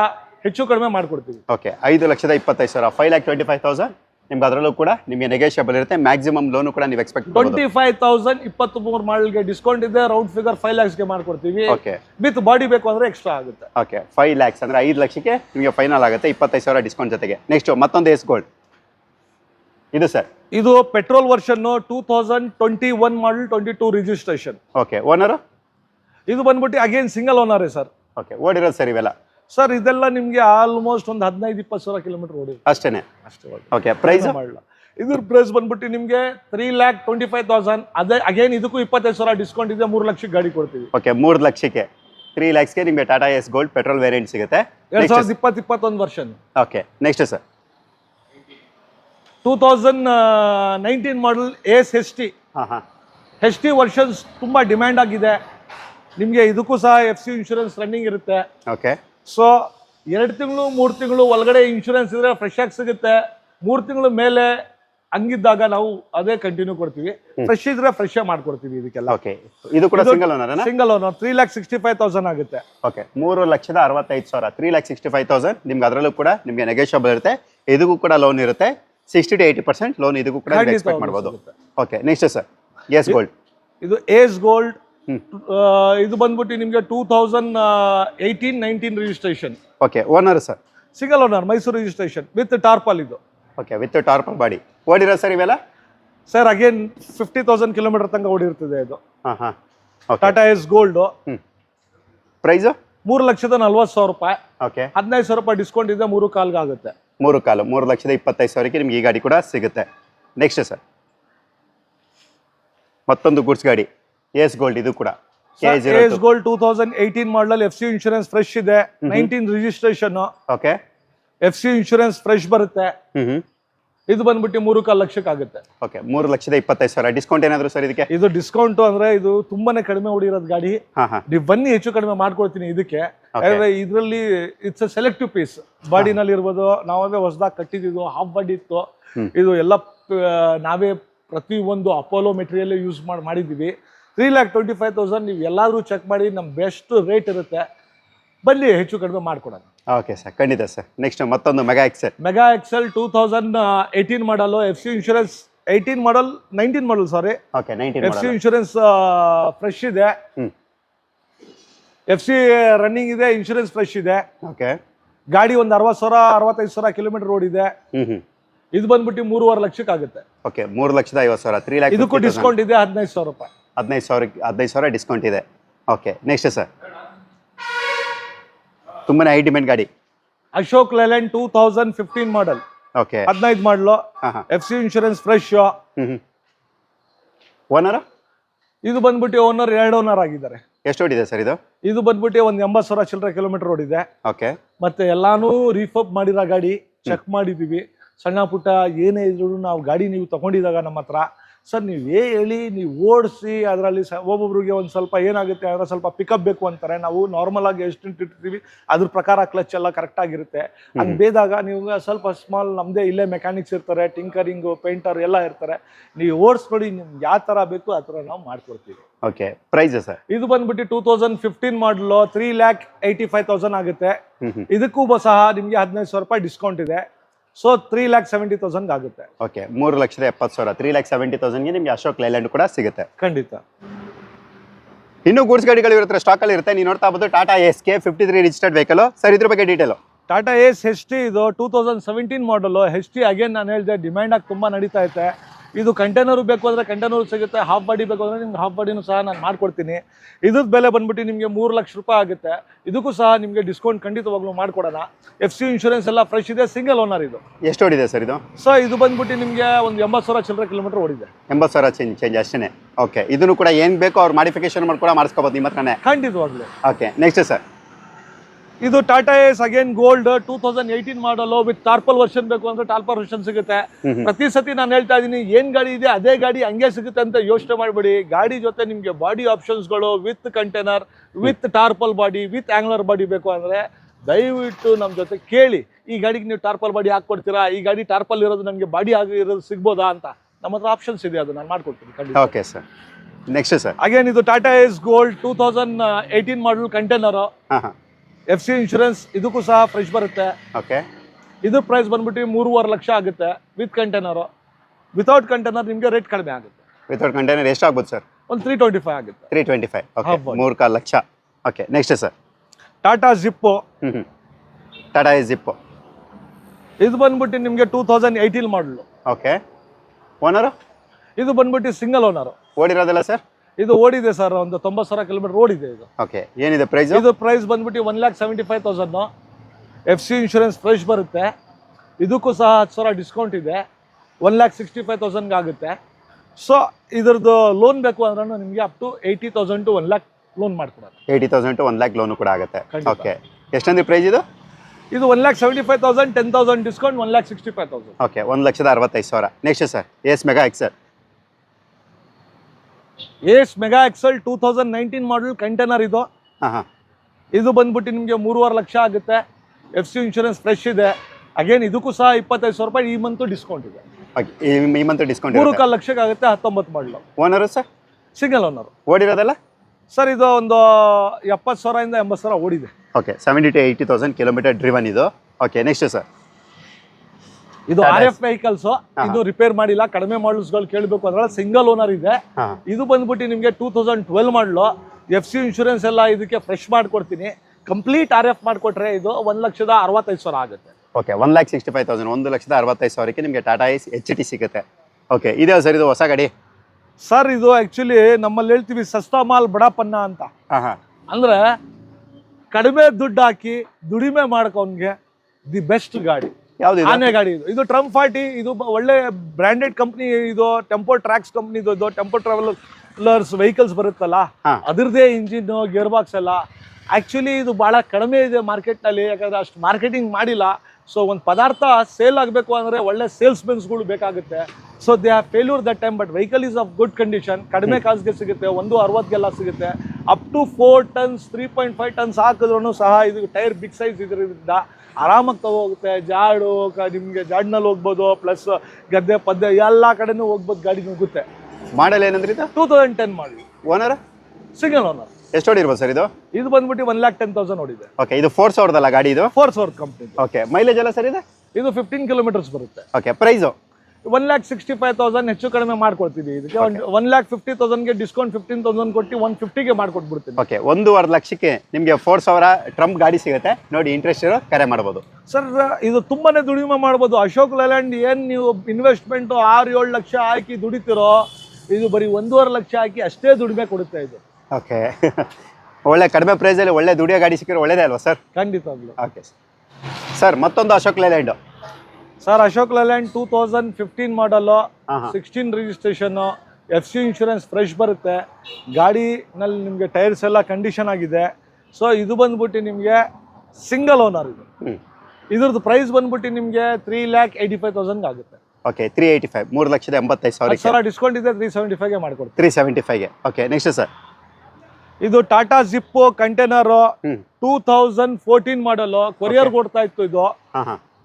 ಹೆಚ್ಚು ಕಡಿಮೆ ಮಾಡ್ಕೊಡ್ತೀವಿ. ಓಕೆ ಐದು ಲಕ್ಷದ ಇಪ್ಪತ್ತೈದು ಸಾವಿರ. Five lakh twenty five thousand ನಿಮ್ಗೆ ಅದರಲ್ಲೂ ಕೂಡ ನಿಮಗೆ ನೆಗೋಷಿಯಬಲ್ ಇರುತ್ತೆ. ಮ್ಯಾಕ್ಸಿಮಮ್ ಲೋನು ಕೂಡ ನೀವು ಎಕ್ಸ್ಪೆಕ್ಟ್ ಟ್ವೆಂಟಿ ಫೈವ್ ತೌಸಂಡ್ ಇಪ್ಪತ್ತ್ ಮೂರು ಮಾಡಲ್ಗೆ ಡಿಸ್ಕೌಂಟ್ ಇದೆ ರೌಂಡ್ ಫಿಗರ್ ಫೈವ್ ಲ್ಯಾಕ್ಸ್ಗೆ ಮಾಡ್ಕೊಡ್ತೀವಿ. ಓಕೆ ವಿತ್ ಬಾಡಿ ಬೇಕು ಅಂದ್ರೆ ಎಕ್ಸ್ಟ್ರಾ ಆಗುತ್ತೆ. ಓಕೆ ಫೈವ್ ಲ್ಯಾಕ್ಸ್ ಅಂದ್ರೆ ಐದು ಲಕ್ಷಕ್ಕೆ ನಿಮಗೆ ಫೈನಲ್ ಆಗುತ್ತೆ ಇಪ್ಪತ್ತೈದು ಸಾವಿರ ಡಿಸ್ಕೌಂಟ್ ಜೊತೆಗೆ. ನೆಕ್ಸ್ಟ್ ಮತ್ತೊಂದು ಎಸ್ ಗೋಲ್ಡ್ ಇದು ಸರ್ ಇದು petrol version two thousand twenty one model twenty two registration okay owner ಇದು ಬಂದ್ಬಿಟ್ಟು ಅಗೇನ್ ಸಿಂಗಲ್ ಓನರೇ ಸರ್ ಓಕೆ ಓಡಿರೋದು ಸರ್ ಇವೆಲ್ಲ. ಸರ್ ಇದೆಲ್ಲ ನಿಮಗೆ ಆಲ್ಮೋಸ್ಟ್ ಒಂದು ಹದಿನೈದು ಇಪ್ಪತ್ತು ಸಾವಿರ ಕಿಲೋಮೀಟರ್ ಓಡಿ ಅಷ್ಟೇ ಅಷ್ಟೇ ಓಕೆ ಪ್ರೈಸ್ ಮಾಡಲ್ಲ. ಇದ್ರ ಪ್ರೈಸ್ ಬಂದ್ಬಿಟ್ಟು ನಿಮಗೆ three lakh twenty five thousand ಅದೇ ಅಗೇನ್ ಇದಕ್ಕೂ ಇಪ್ಪತ್ತೈದು ಸಾವಿರ ಡಿಸ್ಕೌಂಟ್ ಇದೆ ಮೂರು ಲಕ್ಷಕ್ಕೆ ಗಾಡಿ ಕೊಡ್ತೀವಿ. ಓಕೆ ಮೂರು ಲಕ್ಷಕ್ಕೆ. ತ್ರೀ ಲ್ಯಾಕ್ಸ್ಗೆ ನಿಮಗೆ Tata Ace Gold petrol variant ಸಿಗುತ್ತೆ. ಎರಡ್ ಸಾವಿರದ ಇಪ್ಪತ್ತು ಇಪ್ಪತ್ತೊಂದು version okay next sir two thousand nineteen model Ace S T ಹಾಂ ಹಾಂ. ಎಚ್ ಟಿ ವರ್ಷನ್ಸ್ ತುಂಬ ಡಿಮ್ಯಾಂಡ್ ಆಗಿದೆ. ನಿಮಗೆ ಇದಕ್ಕೂ ಸಹ ಎಫ್ ಸಿ ಇನ್ಶೂರೆನ್ಸ್ ರನ್ನಿಂಗ್ ಇರುತ್ತೆ. ಓಕೆ ಸೊ ಎರಡು ತಿಂಗಳು ಮೂರು ತಿಂಗಳು ಒಳಗಡೆ ಇನ್ಶೂರೆನ್ಸ್ ಇದ್ರೆ ಫ್ರೆಶ್ ಆಗಿ ಸಿಗುತ್ತೆ. ಮೂರು ತಿಂಗಳ ಮೇಲೆ ಹಂಗಿದ್ದಾಗ ನಾವು ಅದೇ ಕಂಟಿನ್ಯೂ ಕೊಡ್ತೀವಿ. ಫ್ರೆಶ್ ಇದ್ರೆ ಫ್ರೆಶ್ ಮಾಡ್ಕೊಡ್ತೀವಿ ಇದಕ್ಕೆಲ್ಲ. ಓಕೆ ಇದು ಕೂಡ single owner single owner three lakh sixty five thousand ಆಗುತ್ತೆ. ಓಕೆ ಮೂರು ಲಕ್ಷದ ಅರವತ್ತೈದು ಸಾವಿರ. Three lakh sixty five thousand ನಿಮ್ಗೆ ಅದರಲ್ಲೂ ಕೂಡ ನಿಮಗೆ ನೆಗೋಷಿಯಬಲ್ ಇರುತ್ತೆ. ಇದಕ್ಕೂ ಕೂಡ ಲೋನ್ ಇರುತ್ತೆ. Sixty to eighty percent loan ಇದಕ್ಕೂ ಕೂಡ ಎಕ್ಸ್ಪೆಕ್ಟ್ ಮಾಡ್ಬೋದು. Okay next sir Ace Gold ಇದು ಏಸ್ ಗೋಲ್ಡ್. ಇದು ಬಂದ್ಬಿಟ್ಟು ನಿಮಗೆ two thousand eighteen nineteen registration okay owner sir single owner Mysuru registration with tarpaulin ಇದು. ಓಕೆ ವಿತ್ ಟಾರ್ಪಲ್ ಬಾಡಿ ಓಡಿರೋ sir ಇವೆಲ್ಲ? Sir again fifty thousand kilometre ತನಕ ಓಡಿರ್ತದೆ ಇದು. ಹಾಂ ಹಾಂ. Tata Ace Gold price price ಮೂರು ಲಕ್ಷದ ನಲ್ವತ್ತು ಸಾವಿರ ರೂಪಾಯಿ. ಓಕೆ ಹದಿನೈದು ಸಾವಿರ ರೂಪಾಯಿ ಡಿಸ್ಕೌಂಟ್ ಇದೆ ಮೂರು ಕಾಲ್ಗೆ ಆಗುತ್ತೆ. ಮೂರು ಕಾಲು ಮೂರು ಲಕ್ಷದ ಇಪ್ಪತ್ತೈದು ಸಾವಿರಕ್ಕೆ ನಿಮ್ಗೆ ಈ ಗಾಡಿ ಕೂಡ ಸಿಗುತ್ತೆ. ನೆಕ್ಸ್ಟ್ ಸರ್ ಮತ್ತೊಂದು ಗುಡ್ಸ್ ಗಾಡಿ. ಎಸ್ ಗೋಲ್ಡ್ ಇದು ಕೂಡ. Ace Gold two thousand eighteen model F C insurance fresh ಇದೆ. Nineteen registration okay F C insurance fresh ಬರುತ್ತೆ. ಇದು ಬಂದ್ಬಿಟ್ಟು ಮೂರು ಕಾಲು ಲಕ್ಷಕ್ಕೆ ಆಗುತ್ತೆ ಓಕೆ ಮೂರು ಲಕ್ಷದ ಇಪ್ಪತ್ತೈದು ಸಾವಿರ. ಡಿಸ್ಕೌಂಟ್ ಏನಾದರೂ ಸರ್ ಇದಕ್ಕೆ? ಇದು ಡಿಸ್ಕೌಂಟ್ ಅಂದ್ರೆ ಇದು ತುಂಬಾನೇ ಕಡಿಮೆ ಹೊಡಿರೋದು ಗಾಡಿ. ನೀವು ಬನ್ನಿ ಹೆಚ್ಚು ಕಡಿಮೆ ಮಾಡ್ಕೊಡ್ತೀನಿ ಇದಕ್ಕೆ. ಯಾಕಂದ್ರೆ ಇದರಲ್ಲಿ ಇಟ್ಸ್ ಅ ಸೆಲೆಕ್ಟಿವ್ ಪೀಸ್ ಬಾಡಿನಲ್ಲಿ ಇರ್ಬೋದು ನಾವೇ ಹೊಸದಾಗಿ ಕಟ್ಟಿದ್ದು ಹಾಫ್ ಬಾಡಿ ಇತ್ತು. ಇದು ಎಲ್ಲ ನಾವೇ ಪ್ರತಿ ಒಂದು ಅಪೋಲೋ ಮೆಟೀರಿಯಲ್ ಯೂಸ್ ಮಾಡಿ ಮಾಡಿದ್ದೀವಿ. Three lakh twenty five thousand ನೀವು ಎಲ್ಲಾದರೂ ಚೆಕ್ ಮಾಡಿ ನಮ್ಮ ಬೆಸ್ಟ್ ರೇಟ್ ಇರುತ್ತೆ. ಬನ್ನಿ ಹೆಚ್ಚು ಕಡಿಮೆ ಮಾಡ್ಕೊಡೋಣ. ಓಕೆ ಸರ್ ಖಂಡಿತ ಸರ್ ನೆಕ್ಸ್ಟ್ ಮತ್ತೊಂದು Mega XL Mega XL two thousand eighteen model F C insurance eighteen model nineteen model sorry okay nineteen F C insurance fresh ಇದೆ. ಎಫ್ ಸಿ ರನ್ನಿಂಗ್ ಇದೆ insurance fresh ಇದೆ. Okay ಗಾಡಿ ಒಂದು ಅರವತ್ತು ಸಾವಿರ ಅರವತ್ತೈದು ಸಾವಿರ ಕಿಲೋಮೀಟರ್ ರೋಡ್ ಇದೆ. ಇದು ಬಂದ್ಬಿಟ್ಟು ಮೂರುವರೆ ಲಕ್ಷಕ್ಕೆ ಆಗುತ್ತೆ ಓಕೆ ಮೂರು ಲಕ್ಷದ ಐವತ್ತು ಸಾವಿರ ತ್ರೀ ಲ್ಯಾಕ್ ಇದಕ್ಕೂ ಡಿಸ್ಕೌಂಟ್ ಇದೆ ಹದಿನೈದು ಸಾವಿರ ರೂಪಾಯಿ. ಹದಿನೈದು ಸಾವಿರ ಹದಿನೈದು ಸಾವಿರ ಡಿಸ್ಕೌಂಟ್ ಇದೆ. ಓಕೆ ನೆಕ್ಸ್ಟ್ ಸರ್ ತುಂಬಾ ಹೈ ಡಿಮ್ಯಾಂಡ್ ಗಾಡಿ. Ashok Leyland two thousand fifteen model okay ಹದಿನೈದು model. F C insurance fresh ಓನರ ಇದು ಬಂದ್ಬಿಟ್ಟು ಓನರ್ ಎರಡು ಓನರ್ ಆಗಿದ್ದಾರೆ. ಎಷ್ಟು ಓಡಿದೆ ಸರ್ ಇದು? ಇದು ಬಂದ್ಬಿಟ್ಟು ಒಂದು ಎಂಬತ್ತು ಸಾವಿರ ಚಿಲ್ಲರೆ ಕಿಲೋಮೀಟರ್ ಓಡಿದೆ. ಓಕೆ ಮತ್ತೆ ಎಲ್ಲಾನು ರೀಫಪ್ ಮಾಡಿರೋ ಗಾಡಿ ಚೆಕ್ ಮಾಡಿದ್ದೀವಿ ಸಣ್ಣ ಪುಟ್ಟ ಏನೇ ಇದ್ರು ನಾವು ಗಾಡಿ ನೀವು ತಗೊಂಡಿದಾಗ ನಮ್ಮ ಹತ್ರ ಸರ್ ನೀವು ಏ ಹೇಳಿ ನೀವು ಓಡಿಸಿ ಅದರಲ್ಲಿ ಸ ಒಬ್ಬೊಬ್ರಿಗೆ ಒಂದು ಸ್ವಲ್ಪ ಏನಾಗುತ್ತೆ ಅಂದರೆ ಸ್ವಲ್ಪ ಪಿಕಪ್ ಬೇಕು ಅಂತಾರೆ. ನಾವು ನಾರ್ಮಲ್ ಆಗಿ ಎಷ್ಟು ಇಟ್ಟಿರ್ತೀವಿ. ಅದ್ರ ಪ್ರಕಾರ ಕ್ಲಚ್ ಎಲ್ಲ ಕರೆಕ್ಟ್ ಆಗಿರುತ್ತೆ. ಹಂಗೆ ಬೇದಾಗ ನೀವು ಸ್ವಲ್ಪ ಸ್ಮಾಲ್ ನಮ್ಮದೇ ಇಲ್ಲೇ ಮೆಕ್ಯಾನಿಕ್ಸ್ ಇರ್ತಾರೆ ಟಿಂಕರಿಂಗು ಪೇಂಟರ್ ಎಲ್ಲ ಇರ್ತಾರೆ. ನೀವು ಓಡಿಸ್ ನೋಡಿ ನಿಮ್ಗೆ ಯಾವ ಥರ ಬೇಕು ಆ ಥರ ನಾವು ಮಾಡ್ಕೊಡ್ತೀವಿ. Okay price sir? ಇದು ಬಂದ್ಬಿಟ್ಟು two thousand fifteen model three lakh eighty five thousand ಆಗುತ್ತೆ ಇದಕ್ಕೂ ಬ- ಸಹ ನಿಮಗೆ ಹದಿನೈದು ಸಾವಿರ ರೂಪಾಯಿ ಡಿಸ್ಕೌಂಟ್ ಇದೆ. So three lakh seventy thousand ಆಗುತ್ತೆ. ಓಕೆ ಮೂರು ಲಕ್ಷದ ಎಪ್ಪತ್ತು ಸಾವಿರ. ತ್ರೀ ಲ್ಯಾಕ್ ಸೆವೆಂಟಿ ತೌಸಂಡ್ಗೆ ನಿಮಗೆ ಅಶೋಕ್ ಲೈಲ್ಯಾಂಡ್ ಕೂಡ ಸಿಗುತ್ತೆ. ಖಂಡಿತ. ಇನ್ನೂ ಗೂಡ್ಸ್ ಗಾಡಿಗಳು ಇರುತ್ತೆ ಸ್ಟಾಕಲ್ಲಿ ಇರುತ್ತೆ. ನೀವು ನೋಡ್ತಾ ಬೋದು Tata Ace K fifty three registered vehicle sir ಇದ್ರ ಬಗ್ಗೆ detail Tata Ace H T ಇದು two thousand seventeen model H T again ನಾನು ಹೇಳಿದೆ ಡಿಮ್ಯಾಂಡ್ ಆಗಿ ತುಂಬ ನಡೀತಾ ಐತೆ. ಇದು ಕಂಟೈನರ್ ಬೇಕು ಅಂದರೆ ಕಂಟೈನರ್ ಸಿಗುತ್ತೆ ಹಾಫ್ ಬಾಡಿ ಬೇಕು ಅಂದರೆ ನಿಮ್ಗೆ ಹಾಫ್ ಬಾಡಿನೂ ಸಹ ನಾನು ಮಾಡಿಕೊಡ್ತೀನಿ. ಇದ್ರದ್ದು ಬೆಲೆ ಬಂದ್ಬಿಟ್ಟು ನಿಮಗೆ ಮೂರು ಲಕ್ಷ ರೂಪಾಯಿ ಆಗುತ್ತೆ. ಇದಕ್ಕೂ ಸಹ ನಿಮಗೆ ಡಿಸ್ಕೌಂಟ್ ಖಂಡಿತವಾಗ್ಲೂ ಮಾಡ್ಕೊಡೋಣ. ಎಫ್ ಸಿ ಇನ್ಶೂರೆನ್ಸ್ ಎಲ್ಲ ಫ್ರೆಶ್ ಇದೆ ಸಿಂಗಲ್ ಓನರ್ ಇದು. ಎಷ್ಟು ಓಡಿದೆ ಸರ್ ಇದು? ಸೊ ಇದು ಬಂದ್ಬಿಟ್ಟು ನಿಮಗೆ ಒಂದು ಎಂಬತ್ತು ಸಾವಿರ ಚಿಲ್ಲರೆ ಕಿಲೋಮೀಟರ್ ಓಡಿದೆ. ಎಂಬತ್ತು ಸಾವಿರ ಚೇಂಜ್ ಚೇಂಜ್ ಅಷ್ಟೇ ಓಕೆ ಇದನ್ನು ಕೂಡ ಏನು ಬೇಕೋ ಅವ್ರು ಮಾಡಿಫಿಕೇಶನ್ ಮಾಡಿ ಕೂಡ ಮಾಡಿಸ್ಕೋಬೋದು ನಿಮ್ಮ ಹತ್ರನೇ. ಖಂಡಿತವಾಗ್ಲೂ. ಓಕೆ ನೆಕ್ಸ್ಟ್ ಸರ್ ಇದು Tata Ace again Gold two thousand eighteen model with tarpaulin version ಬೇಕು ಅಂದ್ರೆ ಟಾರ್ಪಲ್ ವರ್ಷನ್ ಸಿಗುತ್ತೆ. ಪ್ರತಿ ಸತಿ ನಾನು ಹೇಳ್ತಾ ಇದೀನಿ ಏನ್ ಗಾಡಿ ಇದೆ ಅದೇ ಗಾಡಿ ಹಂಗೆ ಸಿಗುತ್ತೆ ಅಂತ ಯೋಚನೆ ಮಾಡಬೇಡಿ. ಗಾಡಿ ಜೊತೆ ನಿಮಗೆ body ಆಪ್ಷನ್ಸ್ಗಳು with container with tarpaulin body with angular body ಬೇಕು ಅಂದ್ರೆ ದಯವಿಟ್ಟು ನಮ್ಮ ಜೊತೆ ಕೇಳಿ. ಈ ಗಾಡಿಗೆ ನೀವು ಟಾರ್ಪಲ್ ಬಾಡಿ ಹಾಕ್ಕೊಡ್ತೀರಾ? ಈ ಗಾಡಿ ಟಾರ್ಪಲ್ ಇರೋದು ನನಗೆ ಬಾಡಿ ಆಗಿ ಇರೋದು ಸಿಗ್ಬೋದಾ ಅಂತ. ನಮ್ಮ ಹತ್ರ ಆಪ್ಷನ್ಸ್ ಇದೆ ಅದು ನಾನು ಮಾಡ್ಕೊಡ್ತೀನಿ ಖಂಡಿತ. Okay sir next sir again ಇದು Tata Ace Gold two thousand eighteen model container F C insurance ಇದಕ್ಕೂ ಸಹ ಫ್ರೆಶ್ ಬರುತ್ತೆ. ಓಕೆ ಇದು ಪ್ರೈಸ್ ಬಂದ್ಬಿಟ್ಟು ಮೂರುವರೆ ಲಕ್ಷ ಆಗುತ್ತೆ ವಿತ್ ಕಂಟೈನರು ವಿತೌಟ್ ಕಂಟೈನರ್ ನಿಮಗೆ ರೇಟ್ ಕಡಿಮೆ ಆಗುತ್ತೆ. ವಿತೌಟ್ ಕಂಟೈನರ್ ಎಷ್ಟಾಗ್ಬೋದು ಸರ್ ಒಂದು ತ್ರೀ ಟ್ವೆಂಟಿ ಫೈವ್ ಆಗುತ್ತೆ. ತ್ರೀ ಟ್ವೆಂಟಿ ಫೈವ್ ಓಕೆ ಆಗ್ಬೋದು. ಮೂರು ಕಾಲು lakh. Okay next sir Tata Zip ಹ್ಞೂ ಟಾಟಾ ಜಿಪ್ಪು ಇದು ಬಂದ್ಬಿಟ್ಟು ನಿಮಗೆ two thousand eighteen model okay owner ಇದು ಬಂದ್ಬಿಟ್ಟು ಸಿಂಗಲ್ ಓನರು ಓಡಿರೋದಿಲ್ಲ ಸರ್ ಇದು ಓಡಿದೆ ಸರ್ ಒಂದು ತೊಂಬತ್ತು ಸಾವಿರ ಕಿಲೋಮೀಟರ್ ಓಡಿದೆ ಇದು. ಓಕೆ ಏನಿದೆ ಪ್ರೈಸ್ ಇದು ಪ್ರೈಸ್ ಬಂದ್ಬಿಟ್ಟು one lakh seventy five thousand F C insurance fresh ಬರುತ್ತೆ. ಇದಕ್ಕೂ ಸಹ ಹತ್ತು ಸಾವಿರ ಡಿಸ್ಕೌಂಟ್ ಇದೆ. ಒನ್ ಲ್ಯಾಕ್ ಸಿಕ್ಸ್ಟಿ ಫೈವ್ ತೌಸಂಡ್ಗೆ ಆಗುತ್ತೆ. ಸೊ ಇದ್ರದ್ದು ಲೋನ್ ಬೇಕು ಅಂದ್ರೂ ನಿಮಗೆ up to eighty thousand to one lakh loan ಮಾಡ್ಕೊಡೋದು. Eighty thousand to one lakh loan ಕೂಡ ಆಗುತ್ತೆ. ಓಕೆ ಎಷ್ಟೊಂದು ಪ್ರೈಸ್ ಇದು? ಇದು one lakh seventy five thousand ten thousand discount one lakh sixty five thousand okay ಒಂದು ಲಕ್ಷದ ಅರವತ್ತೈದು ಸಾವಿರ. Next sir Ace Mega Excel Ace Mega Excel two thousand nineteen model container ಇದು. ಇದು ಬಂದ್ಬಿಟ್ಟು ನಿಮಗೆ ಮೂರುವರೆ ಲಕ್ಷ ಆಗುತ್ತೆ. ಎಫ್ ಸಿ ಇನ್ಶೂರೆನ್ಸ್ ಫ್ರೆಶ್ ಇದೆ. ಅಗೇನ್ ಇದಕ್ಕೂ ಸಹ ಇಪ್ಪತ್ತೈದು ಸಾವಿರ ರೂಪಾಯಿ ಈ ಮಂತ್ ಡಿಸ್ಕೌಂಟ್ ಇದೆ. ಈ ಮಂತ್ ಡಿಸ್ಕೌಂಟ್ ಮೂರು ಕಾಲು ಲಕ್ಷಕ್ಕೆ ಆಗುತ್ತೆ ಹತ್ತೊಂಬತ್ತು model owner sir? Single owner ಓಡಿರೋದಲ್ಲ? Sir ಇದು ಒಂದು ಎಪ್ಪತ್ತು ಸಾವಿರದಿಂದ ಎಂಬತ್ತು ಸಾವಿರ ಓಡಿದೆ. Okay seventy to eighty thousand kilometre driven ಇದು. ಓಕೆ ನೆಕ್ಸ್ಟ್ ಸರ್ ಇದು ಆರ್ ಎಫ್ ವೆಹಿಕಲ್ಸ್ ಇದು ರಿಪೇರ್ ಮಾಡಿಲ್ಲ. ಕಡಿಮೆ ಮಾಡಲ್ಸ್ಗಳು ಕೇಳಬೇಕು ಅಂದ್ರೆ ಸಿಂಗಲ್ ಓನರ್ ಇದೆ. ಇದು ಬಂದ್ಬಿಟ್ಟು ನಿಮಗೆ two thousand twelve model. F C insurance ಎಲ್ಲ ಇದಕ್ಕೆ ಫ್ರೆಶ್ ಮಾಡ್ಕೊಡ್ತೀನಿ. ಕಂಪ್ಲೀಟ್ ಆರ್ ಎಫ್ ಮಾಡಿಕೊಟ್ರೆ ಇದು ಒಂದು ಲಕ್ಷದ ಅರವತ್ತೈದು ಸಾವಿರ ಆಗುತ್ತೆ. Okay one lakh sixty five thousand ಒಂದು ಲಕ್ಷದ ಅರವತ್ತೈದು ಸಾವಿರಕ್ಕೆ ನಿಮಗೆ ಟಾಟಾ ಎಸ್ ಎಚ್ ಟಿ ಸಿಗುತ್ತೆ. ಓಕೆ ಇದೆ ಸರ್ ಇದು ಹೊಸ ಗಾಡಿ? ಸರ್ ಇದು ಆ್ಯಕ್ಚುಲಿ ನಮ್ಮಲ್ಲಿ ಹೇಳ್ತೀವಿ ಸಸ್ತಾ ಮಾಲ್ ಬಡಪನ್ನ ಅಂತ. ಅಂದ್ರೆ ಕಡಿಮೆ ದುಡ್ಡು ಹಾಕಿ ದುಡಿಮೆ ಮಾಡ್ಕೊಂಡ್ಗೆ ದಿ ಬೆಸ್ಟ್ ಗಾಡಿ. ಯಾವ್ದು ಇದು ಆನೆ ಗಾಡಿ ಇದು. ಇದು ಟ್ರಂಪ್ ಫಾರ್ಟಿ ಇದು ಒಳ್ಳೆ ಬ್ರ್ಯಾಂಡೆಡ್ ಕಂಪ್ನಿ ಇದು ಟೆಂಪೋ ಟ್ರ್ಯಾಕ್ಸ್ ಕಂಪ್ನಿ ಇದು ಟೆಂಪೋ ಟ್ರಾವೆಲರ್ಸ್ ವೆಹಿಕಲ್ಸ್ ಬರುತ್ತಲ್ಲ ಅದರದೇ ಇಂಜಿನ್ ಗೇರ್ ಬಾಕ್ಸ್ ಎಲ್ಲ. ಆಕ್ಚುಲಿ ಇದು ಬಹಳ ಕಡಿಮೆ ಇದೆ ಮಾರ್ಕೆಟ್ನಲ್ಲಿ ಯಾಕಂದ್ರೆ ಅಷ್ಟು ಮಾರ್ಕೆಟಿಂಗ್ ಮಾಡಿಲ್ಲ. ಸೊ ಒಂದು ಪದಾರ್ಥ ಸೇಲ್ ಆಗಬೇಕು ಅಂದರೆ ಒಳ್ಳೆ ಸೇಲ್ಸ್ ಮೆನ್ಸ್ಗಳು ಬೇಕಾಗುತ್ತೆ. So they have failure that time but vehicle is of good condition ಕಡಿಮೆ ಕಾಸ್ಗೆ ಸಿಗುತ್ತೆ ಒಂದು ಅರವತ್ತಿಗೆಲ್ಲ ಸಿಗುತ್ತೆ. Up to four tons three point five tons ಹಾಕಿದ್ರು ಸಹ ಇದು ಟೈರ್ ಬಿಗ್ ಸೈಜ್ ಇದರಿಂದ ಆರಾಮಾಗಿ ತಗೋಗುತ್ತೆ ಜಾಡು ಕ- ನಿಮ್ಗೆ ಜಾಡ್ನಲ್ಲಿ ಹೋಗ್ಬೋದು ಪ್ಲಸ್ ಗದ್ದೆ ಪದ್ದೆ ಎಲ್ಲ ಕಡೆನೂ ಹೋಗ್ಬೋದು ಗಾಡಿ ನುಗ್ಗುತ್ತೆ. ಮಾಡಲ್ ಏನಂದ್ರೆ ಇದು? ಟೂ ತೌಸಂಡ್ ಟೆನ್ ಮಾಡಿ ಓನರ್ ಸಿಗ್ನಲ್ ಓನರ್ ಎಷ್ಟು ಹೊಡಿರ್ಬೋದು ಸರ್ ಇದು? ಇದು ಬಂದ್ಬಿಟ್ಟು ಒನ್ ಲ್ಯಾಕ್ ಟೆನ್ ತೌಸಂಡ್ ನೋಡಿದೆ ಓಕೆ ಇದು ಫೋರ್ ಸಾವಿರದಲ್ಲ ಗಾಡಿ ಇದು? ಫೋರ್ ಸಾವಿರ ಕಂಪ್ನಿ ಓಕೆ ಮೈಲೇಜ್ ಎಲ್ಲ ಸರ್ ಇದೆ? ಇದು ಫಿಫ್ಟೀನ್ ಕಿಲೋಮೀಟರ್ಸ್ ಬರುತ್ತೆ. Okay price one lakh sixty five thousand ಹೆಚ್ಚು ಕಡಿಮೆ ಮಾಡ್ಕೊಡ್ತೀವಿ ಇದಕ್ಕೆ ಒನ್ ಲ್ಯಾಕ್ ಫಿಫ್ಟಿ ತೌಸಂಡ್ಗೆ ಡಿಸ್ಕೌಂಟ್ ಫಿಫ್ಟೀನ್ ತೌಸಂಡ್ ಕೊಟ್ಟು ಒನ್ ಫಿಫ್ಟಿಗೆ ಮಾಡ್ಕೊಟ್ಬಿಡ್ತೀನಿ. ಓಕೆ ಒಂದೂವರೆ ಲಕ್ಷಕ್ಕೆ ನಿಮಗೆ ಫೋರ್ ಸಾವಿರ ಟ್ರಂಪ್ ಗಾಡಿ ಸಿಗುತ್ತೆ. ನೋಡಿ ಇಂಟ್ರೆಸ್ಟ್ ಇರೋ ಕರೆ ಮಾಡ್ಬೋದು. ಸರ್ ಇದು ತುಂಬಾನೇ ದುಡಿಮೆ ಮಾಡ್ಬೋದು. ಅಶೋಕ್ ಲೇಲ್ಯಾಂಡ್ ಏನು ನೀವು ಇನ್ವೆಸ್ಟ್ಮೆಂಟು ಆರು ಏಳು ಲಕ್ಷ ಹಾಕಿ ದುಡಿತಿರೋ ಇದು ಬರೀ ಒಂದೂವರೆ ಲಕ್ಷ ಹಾಕಿ ಅಷ್ಟೇ ದುಡಿಮೆ ಕೊಡುತ್ತೆ ಇದು. ಓಕೆ ಒಳ್ಳೆ ಕಡಿಮೆ ಪ್ರೈಸಲ್ಲಿ ಒಳ್ಳೆ ದುಡಿಯೋ ಗಾಡಿ ಸಿಕ್ಕಿದ್ರೆ ಒಳ್ಳೇದೇ ಅಲ್ವಾ ಸರ್ ಖಂಡಿತವಾಗ್ಲೂ ಓಕೆ ಸರ್ ಮತ್ತೊಂದು Ashok Leyland. Sir Ashok Leyland two thousand fifteen model ಹಾಂ ಹಾಂ. ಸಿಕ್ಸ್ಟೀನ್ ರಿಜಿಸ್ಟ್ರೇಷನ್ನು ಎಫ್ ಸಿ ಇನ್ಶೂರೆನ್ಸ್ ಫ್ರೆಶ್ ಬರುತ್ತೆ. ಗಾಡಿನಲ್ಲಿ ನಿಮಗೆ ಟೈರ್ಸ್ ಎಲ್ಲ ಕಂಡೀಷನ್ ಆಗಿದೆ. ಸೊ ಇದು ಬಂದ್ಬಿಟ್ಟು ನಿಮಗೆ ಸಿಂಗಲ್ ಓನರ್ ಇದು. ಇದ್ರದ್ದು ಪ್ರೈಸ್ ಬಂದ್ಬಿಟ್ಟು ನಿಮಗೆ three lakh eighty five thousand ಆಗುತ್ತೆ. ಓಕೆ ತ್ರೀ ಏಯ್ಟಿ ಫೈವ್ ಮೂರು ಲಕ್ಷದ ಎಂಬತ್ತೈದು ಸಾವಿರ ಸರ್ ಡಿಸ್ಕೌಂಟ್ ಇದೆ ತ್ರೀ ಸೆವೆಂಟಿ ಫೈವ್ಗೆ ಮಾಡಿಕೊಡ್ತೀವಿ. ತ್ರೀ ಸೆವೆಂಟಿ ಫೈವ್ಗೆ ಓಕೆ ನೆಕ್ಸ್ಟ್ ಸರ್ ಇದು Tata Zip container two thousand fourteen model courier ಕೊಡ್ತಾ ಇತ್ತು ಇದು.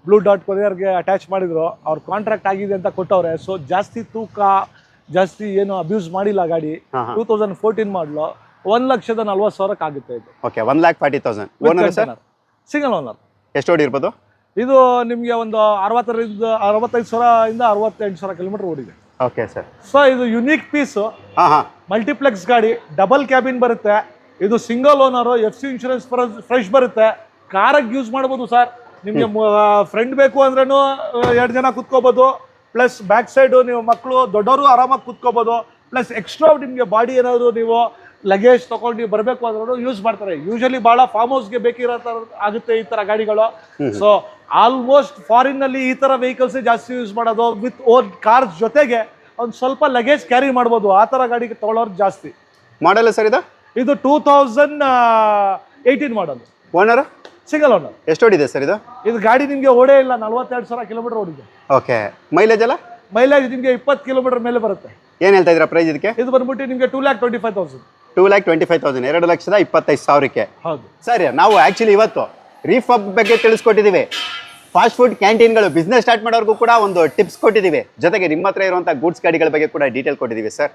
ಬ್ಲೂ ಡಾಟ್ ಕೊರಿಯರ್ಗೆ ಅಟ್ಯಾಚ್ ಮಾಡಿದ್ರು. ಅವ್ರ ಕಾಂಟ್ರಾಕ್ಟ್ ಆಗಿದೆ ಅಂತ ಕೊಟ್ಟವ್ರೆ. ಸೊ ಜಾಸ್ತಿ ತೂಕ ಜಾಸ್ತಿ ಏನು ಅಬ್ಯೂಸ್ ಮಾಡಿಲ್ಲ ಗಾಡಿ. ಟೂ ತೌಸಂಡ್ ಫೋರ್ಟೀನ್ ಮಾಡಲು ಒಂದು ಲಕ್ಷದ ನಲ್ವತ್ತು ಸಾವಿರಕ್ಕೆ ಆಗುತ್ತೆ ಇದು. Okay one lakh forty thousand owner sir single owner ಎಷ್ಟು ಓಡಿ ಇರ್ಬೋದು? ಇದು ನಿಮಗೆ ಒಂದು ಅರವತ್ತರಿಂದ ಅರವತ್ತೈದು ಸಾವಿರ ಇಂದ ಅರವತ್ತೆಂಟು ಸಾವಿರ ಕಿಲೋಮೀಟರ್ ಓಡಿದೆ. ಓಕೆ ಸರ್ ಸೊ ಇದು ಯುನೀಕ್ ಪೀಸು ಮಲ್ಟಿಪ್ಲೆಕ್ಸ್ ಗಾಡಿ ಡಬಲ್ ಕ್ಯಾಬಿನ್ ಬರುತ್ತೆ. ಇದು single owner F C insurance fresh ಬರುತ್ತೆ. ಕಾರಾಗಿ ಯೂಸ್ ಮಾಡ್ಬೋದು ಸರ್ ನಿಮಗೆ ಫ್ರೆಂಡ್ ಬೇಕು ಅಂದ್ರೂ ಎರಡು ಜನ ಕುತ್ಕೋಬೋದು ಪ್ಲಸ್ ಬ್ಯಾಕ್ ಸೈಡು ನೀವು ಮಕ್ಕಳು ದೊಡ್ಡವರು ಆರಾಮಾಗಿ ಕುತ್ಕೋಬೋದು ಪ್ಲಸ್ ಎಕ್ಸ್ಟ್ರಾ ನಿಮಗೆ ಬಾಡಿ ಏನಾದರೂ ನೀವು ಲಗೇಜ್ ತೊಗೊಂಡು ನೀವು ಬರಬೇಕು ಅಂದ್ರೂ ಯೂಸ್ ಮಾಡ್ತಾರೆ. ಯೂಶಲಿ ಭಾಳ ಫಾರ್ಮ್ ಹೌಸ್ಗೆ ಬೇಕಿರೋ ಥರ ಆಗುತ್ತೆ ಈ ಥರ ಗಾಡಿಗಳು. ಸೊ ಆಲ್ಮೋಸ್ಟ್ ಫಾರಿನ್ನಲ್ಲಿ ಈ ಥರ ವೆಹಿಕಲ್ಸೇ ಜಾಸ್ತಿ ಯೂಸ್ ಮಾಡೋದು ವಿತ್ ಓನ್ ಕಾರ್ಸ್ ಜೊತೆಗೆ ಒಂದು ಸ್ವಲ್ಪ ಲಗೇಜ್ ಕ್ಯಾರಿ ಮಾಡ್ಬೋದು. ಆ ಥರ ಗಾಡಿಗೆ ತೊಗೊಳೋರು ಜಾಸ್ತಿ. ಮಾಡಲ್ಲ ಸರ್ ಇದು? ಇದು two thousand eighteen model owner single owner ಎಷ್ಟು ಓಡಿದೆ ಸರ್ ಇದು? ಇದು ಗಾಡಿ ನಿಮಗೆ ಓಡೇ ಇಲ್ಲ ನಲ್ವತ್ತೆರಡು ಸಾವಿರ ಕಿಲೋಮೀಟರ್ ಓಡಿದೆ. ಓಕೆ. ಮೈಲೇಜ್ ಎಲ್ಲ? ಮೈಲೇಜ್ ನಿಮಗೆ ಇಪ್ಪತ್ತು ಕಿಲೋಮೀಟರ್ ಮೇಲೆ ಬರುತ್ತೆ. ಏನು ಹೇಳ್ತಾ ಇದ್ದೀರಾ ಪ್ರೈಸ್ ಇದಕ್ಕೆ? ಇದು ಬಂದ್ಬಿಟ್ಟು ನಿಮಗೆ two lakh twenty five thousand two lakh twenty five thousand ಎರಡು ಲಕ್ಷದ ಇಪ್ಪತ್ತೈದು ಸಾವಿರಕ್ಕೆ. ಹೌದು. ಸರಿ ನಾವು ಆ್ಯಕ್ಚುಲಿ ಇವತ್ತು ರೀಫಬ್ ಬಗ್ಗೆ ತಿಳಿಸ್ಕೊಟ್ಟಿದ್ದೀವಿ. ಫಾಸ್ಟ್ ಫುಡ್ ಕ್ಯಾಂಟೀನ್ಗಳು ಬಿಸ್ನೆಸ್ ಸ್ಟಾರ್ಟ್ ಮಾಡೋರ್ಗೂ ಕೂಡ ಒಂದು ಟಿಪ್ಸ್ ಕೊಟ್ಟಿದ್ದೀವಿ. ಜೊತೆಗೆ ನಿಮ್ಮ ಹತ್ರ ಇರುವಂಥ ಗೂಡ್ಸ್ ಗಾಡಿಗಳ ಬಗ್ಗೆ ಕೂಡ ಡೀಟೇಲ್ ಕೊಟ್ಟಿದ್ದೀವಿ ಸರ್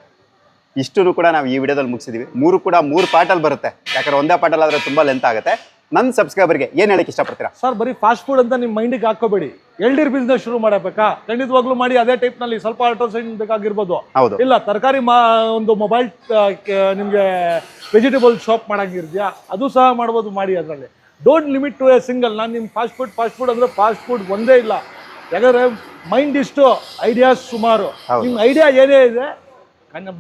ಇಷ್ಟು ಕೂಡ ನಾವು ಈ ವಿಡಿಯೋದಲ್ಲಿ ಮುಗಿಸಿದ್ದೀವಿ. ಮೂರು ಕೂಡ ಮೂರು ಪಾರ್ಟಲ್ಲಿ ಬರುತ್ತೆ. ಯಾಕಂದ್ರೆ ಒಂದೇ ಪಾರ್ಟಲ್ ಆದರೆ ತುಂಬ ಲೆಂತ್ ಆಗುತ್ತೆ. ನನ್ನ ಸಬ್ಸ್ಕ್ರೈಬರ್ಗೆ ಏನು ಹೇಳಕ್ಕೆ ಇಷ್ಟಪಡ್ತೀರಾ? ಸರ್ ಬರೀ ಫಾಸ್ಟ್ ಫುಡ್ ಅಂತ ನಿಮ್ಮ ಮೈಂಡಿಗೆ ಹಾಕೋಬೇಡಿ. ಎಲ್ಡಿರ್ ಬಿಸ್ನೆಸ್ ಶುರು ಮಾಡಬೇಕಾ? ಖಂಡಿತವಾಗ್ಲೂ ಮಾಡಿ ಅದೇ ಟೈಪ್ನಲ್ಲಿ ಸ್ವಲ್ಪ ಅಲ್ಟ್ರಾಸೌಂಡ್ ಬೇಕಾಗಿರ್ಬೋದು. ಹೌದು. ಇಲ್ಲ ತರಕಾರಿ ಮಾ ಒಂದು ಮೊಬೈಲ್ ನಿಮಗೆ ವೆಜಿಟೇಬಲ್ ಶಾಪ್ ಮಾಡಂಗಿರ್ದ್ಯಾ? ಅದು ಸಹ ಮಾಡ್ಬೋದು ಮಾಡಿ ಅದರಲ್ಲಿ. Don't limit to a single ನಾನು ನಿಮ್ಮ ಫಾಸ್ಟ್ ಫುಡ್ ಫಾಸ್ಟ್ ಫುಡ್ ಅಂದ್ರೆ ಫಾಸ್ಟ್ ಫುಡ್ ಒಂದೇ ಇಲ್ಲ. ಯಾಕಂದರೆ ಮೈಂಡ್ ಇಷ್ಟು ಐಡಿಯಾಸ್ ಸುಮಾರು. ನಿಮ್ಮ ಐಡಿಯಾ ಏನೇ ಇದೆ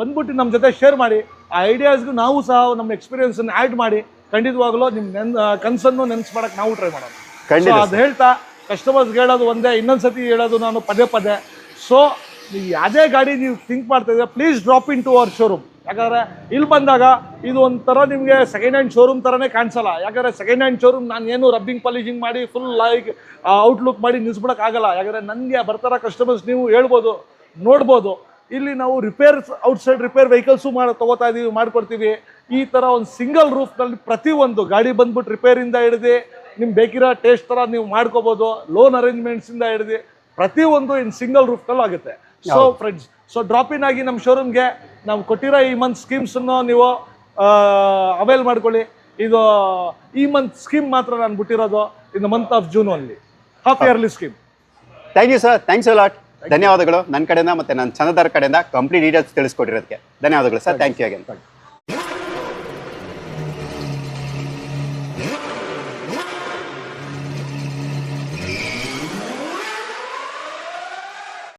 ಬಂದ್ಬಿಟ್ಟು ನಮ್ಮ ಜೊತೆ ಶೇರ್ ಮಾಡಿ. ಆ ಐಡಿಯಾಸ್ಗೂ ನಾವು ಸಹ ನಮ್ಮ ಎಕ್ಸ್ಪೀರಿಯನ್ಸನ್ನು ಆ್ಯಡ್ ಮಾಡಿ. ಖಂಡಿತವಾಗ್ಲೂ ನಿಮ್ಮ ನೆನ್ ಕನಸನ್ನು ನೆನ್ಸ್ ಮಾಡಕ್ ನಾವು ಟ್ರೈ ಮಾಡೋಣ ಖಂಡಿತ ಅದು ಹೇಳ್ತಾ ಕಸ್ಟಮರ್ಸ್ಗೆ ಹೇಳೋದು ಒಂದೇ ಇನ್ನೊಂದ್ಸತಿ ಹೇಳೋದು ನಾನು ಪದೇ ಪದೇ. ಸೊ ನೀವು ಯಾವುದೇ ಗಾಡಿ ನೀವು ಥಿಂಕ್ ಮಾಡ್ತಾ ಇದ್ರೆ please drop in to our showroom ಯಾಕಂದರೆ ಇಲ್ಲಿ ಬಂದಾಗ ಇದು ಒಂಥರ ನಿಮಗೆ ಸೆಕೆಂಡ್ ಹ್ಯಾಂಡ್ ಶೋರೂಮ್ ಥರನೇ ಕಾಣಿಸಲ್ಲ. ಯಾಕಂದರೆ ಸೆಕೆಂಡ್ ಹ್ಯಾಂಡ್ ಶೋರೂಮ್ ನಾನು ಏನು ರಬ್ಬಿಂಗ್ ಪಾಲಿಷಿಂಗ್ ಮಾಡಿ ಫುಲ್ ಲೈಕ್ ಔಟ್ಲುಕ್ ಮಾಡಿ ನಿಲ್ಸ್ಬಿಡೋಕ್ಕಾಗಲ್ಲ ಯಾಕಂದರೆ ನನಗೆ ಬರ್ತಾರ ಕಸ್ಟಮರ್ಸ್ ನೀವು ಹೇಳ್ಬೋದು ನೋಡ್ಬೋದು. ಇಲ್ಲಿ ನಾವು ರಿಪೇರ್ ಔಟ್ಸೈಡ್ ರಿಪೇರ್ ವೆಹಿಕಲ್ಸು ಮಾಡಿ ತೊಗೋತಾ ಇದೀವಿ ಮಾಡ್ಕೊಡ್ತೀವಿ. ಈ ಥರ ಒಂದು ಸಿಂಗಲ್ ರೂಫ್ನಲ್ಲಿ ಪ್ರತಿಯೊಂದು ಗಾಡಿ ಬಂದ್ಬಿಟ್ಟು ರಿಪೇರಿಂದ ಹಿಡಿದು ನಿಮ್ಗೆ ಬೇಕಿರೋ ಟೇಸ್ಟ್ ಥರ ನೀವು ಮಾಡ್ಕೋಬೋದು ಲೋನ್ ಅರೇಂಜ್ಮೆಂಟ್ಸಿಂದ ಹಿಡಿದು ಪ್ರತಿಯೊಂದು ಇನ್ ಸಿಂಗಲ್ ರೂಫ್ನಲ್ಲೂ ಆಗುತ್ತೆ. So friends so drop in ಆಗಿ ನಮ್ಮ ಶೋರೂಮ್ಗೆ ನಾವು ಕೊಟ್ಟಿರೋ ಈ ಮಂತ್ ಸ್ಕೀಮ್ಸನ್ನು ನೀವು ಅವೈಲ್ ಮಾಡ್ಕೊಳ್ಳಿ. ಇದು ಈ ಮಂತ್ ಸ್ಕೀಮ್ ಮಾತ್ರ ನಾನು ಬಿಟ್ಟಿರೋದು in the month of June ಅಲ್ಲಿ half yearly scheme thank you sir thanks lot ಧನ್ಯವಾದಗಳು. ನನ್ನ ಕಡೆಯಿಂದ ಮತ್ತು ನನ್ನ ಚಂದದಾರ ಕಡೆಯಿಂದ ಕಂಪ್ಲೀಟ್ ಡೀಟೇಲ್ಸ್ ತಿಳಿಸ್ಕೊಟ್ಟಿರೋದಕ್ಕೆ. ಧನ್ಯವಾದಗಳು ಸರ್. Thank you again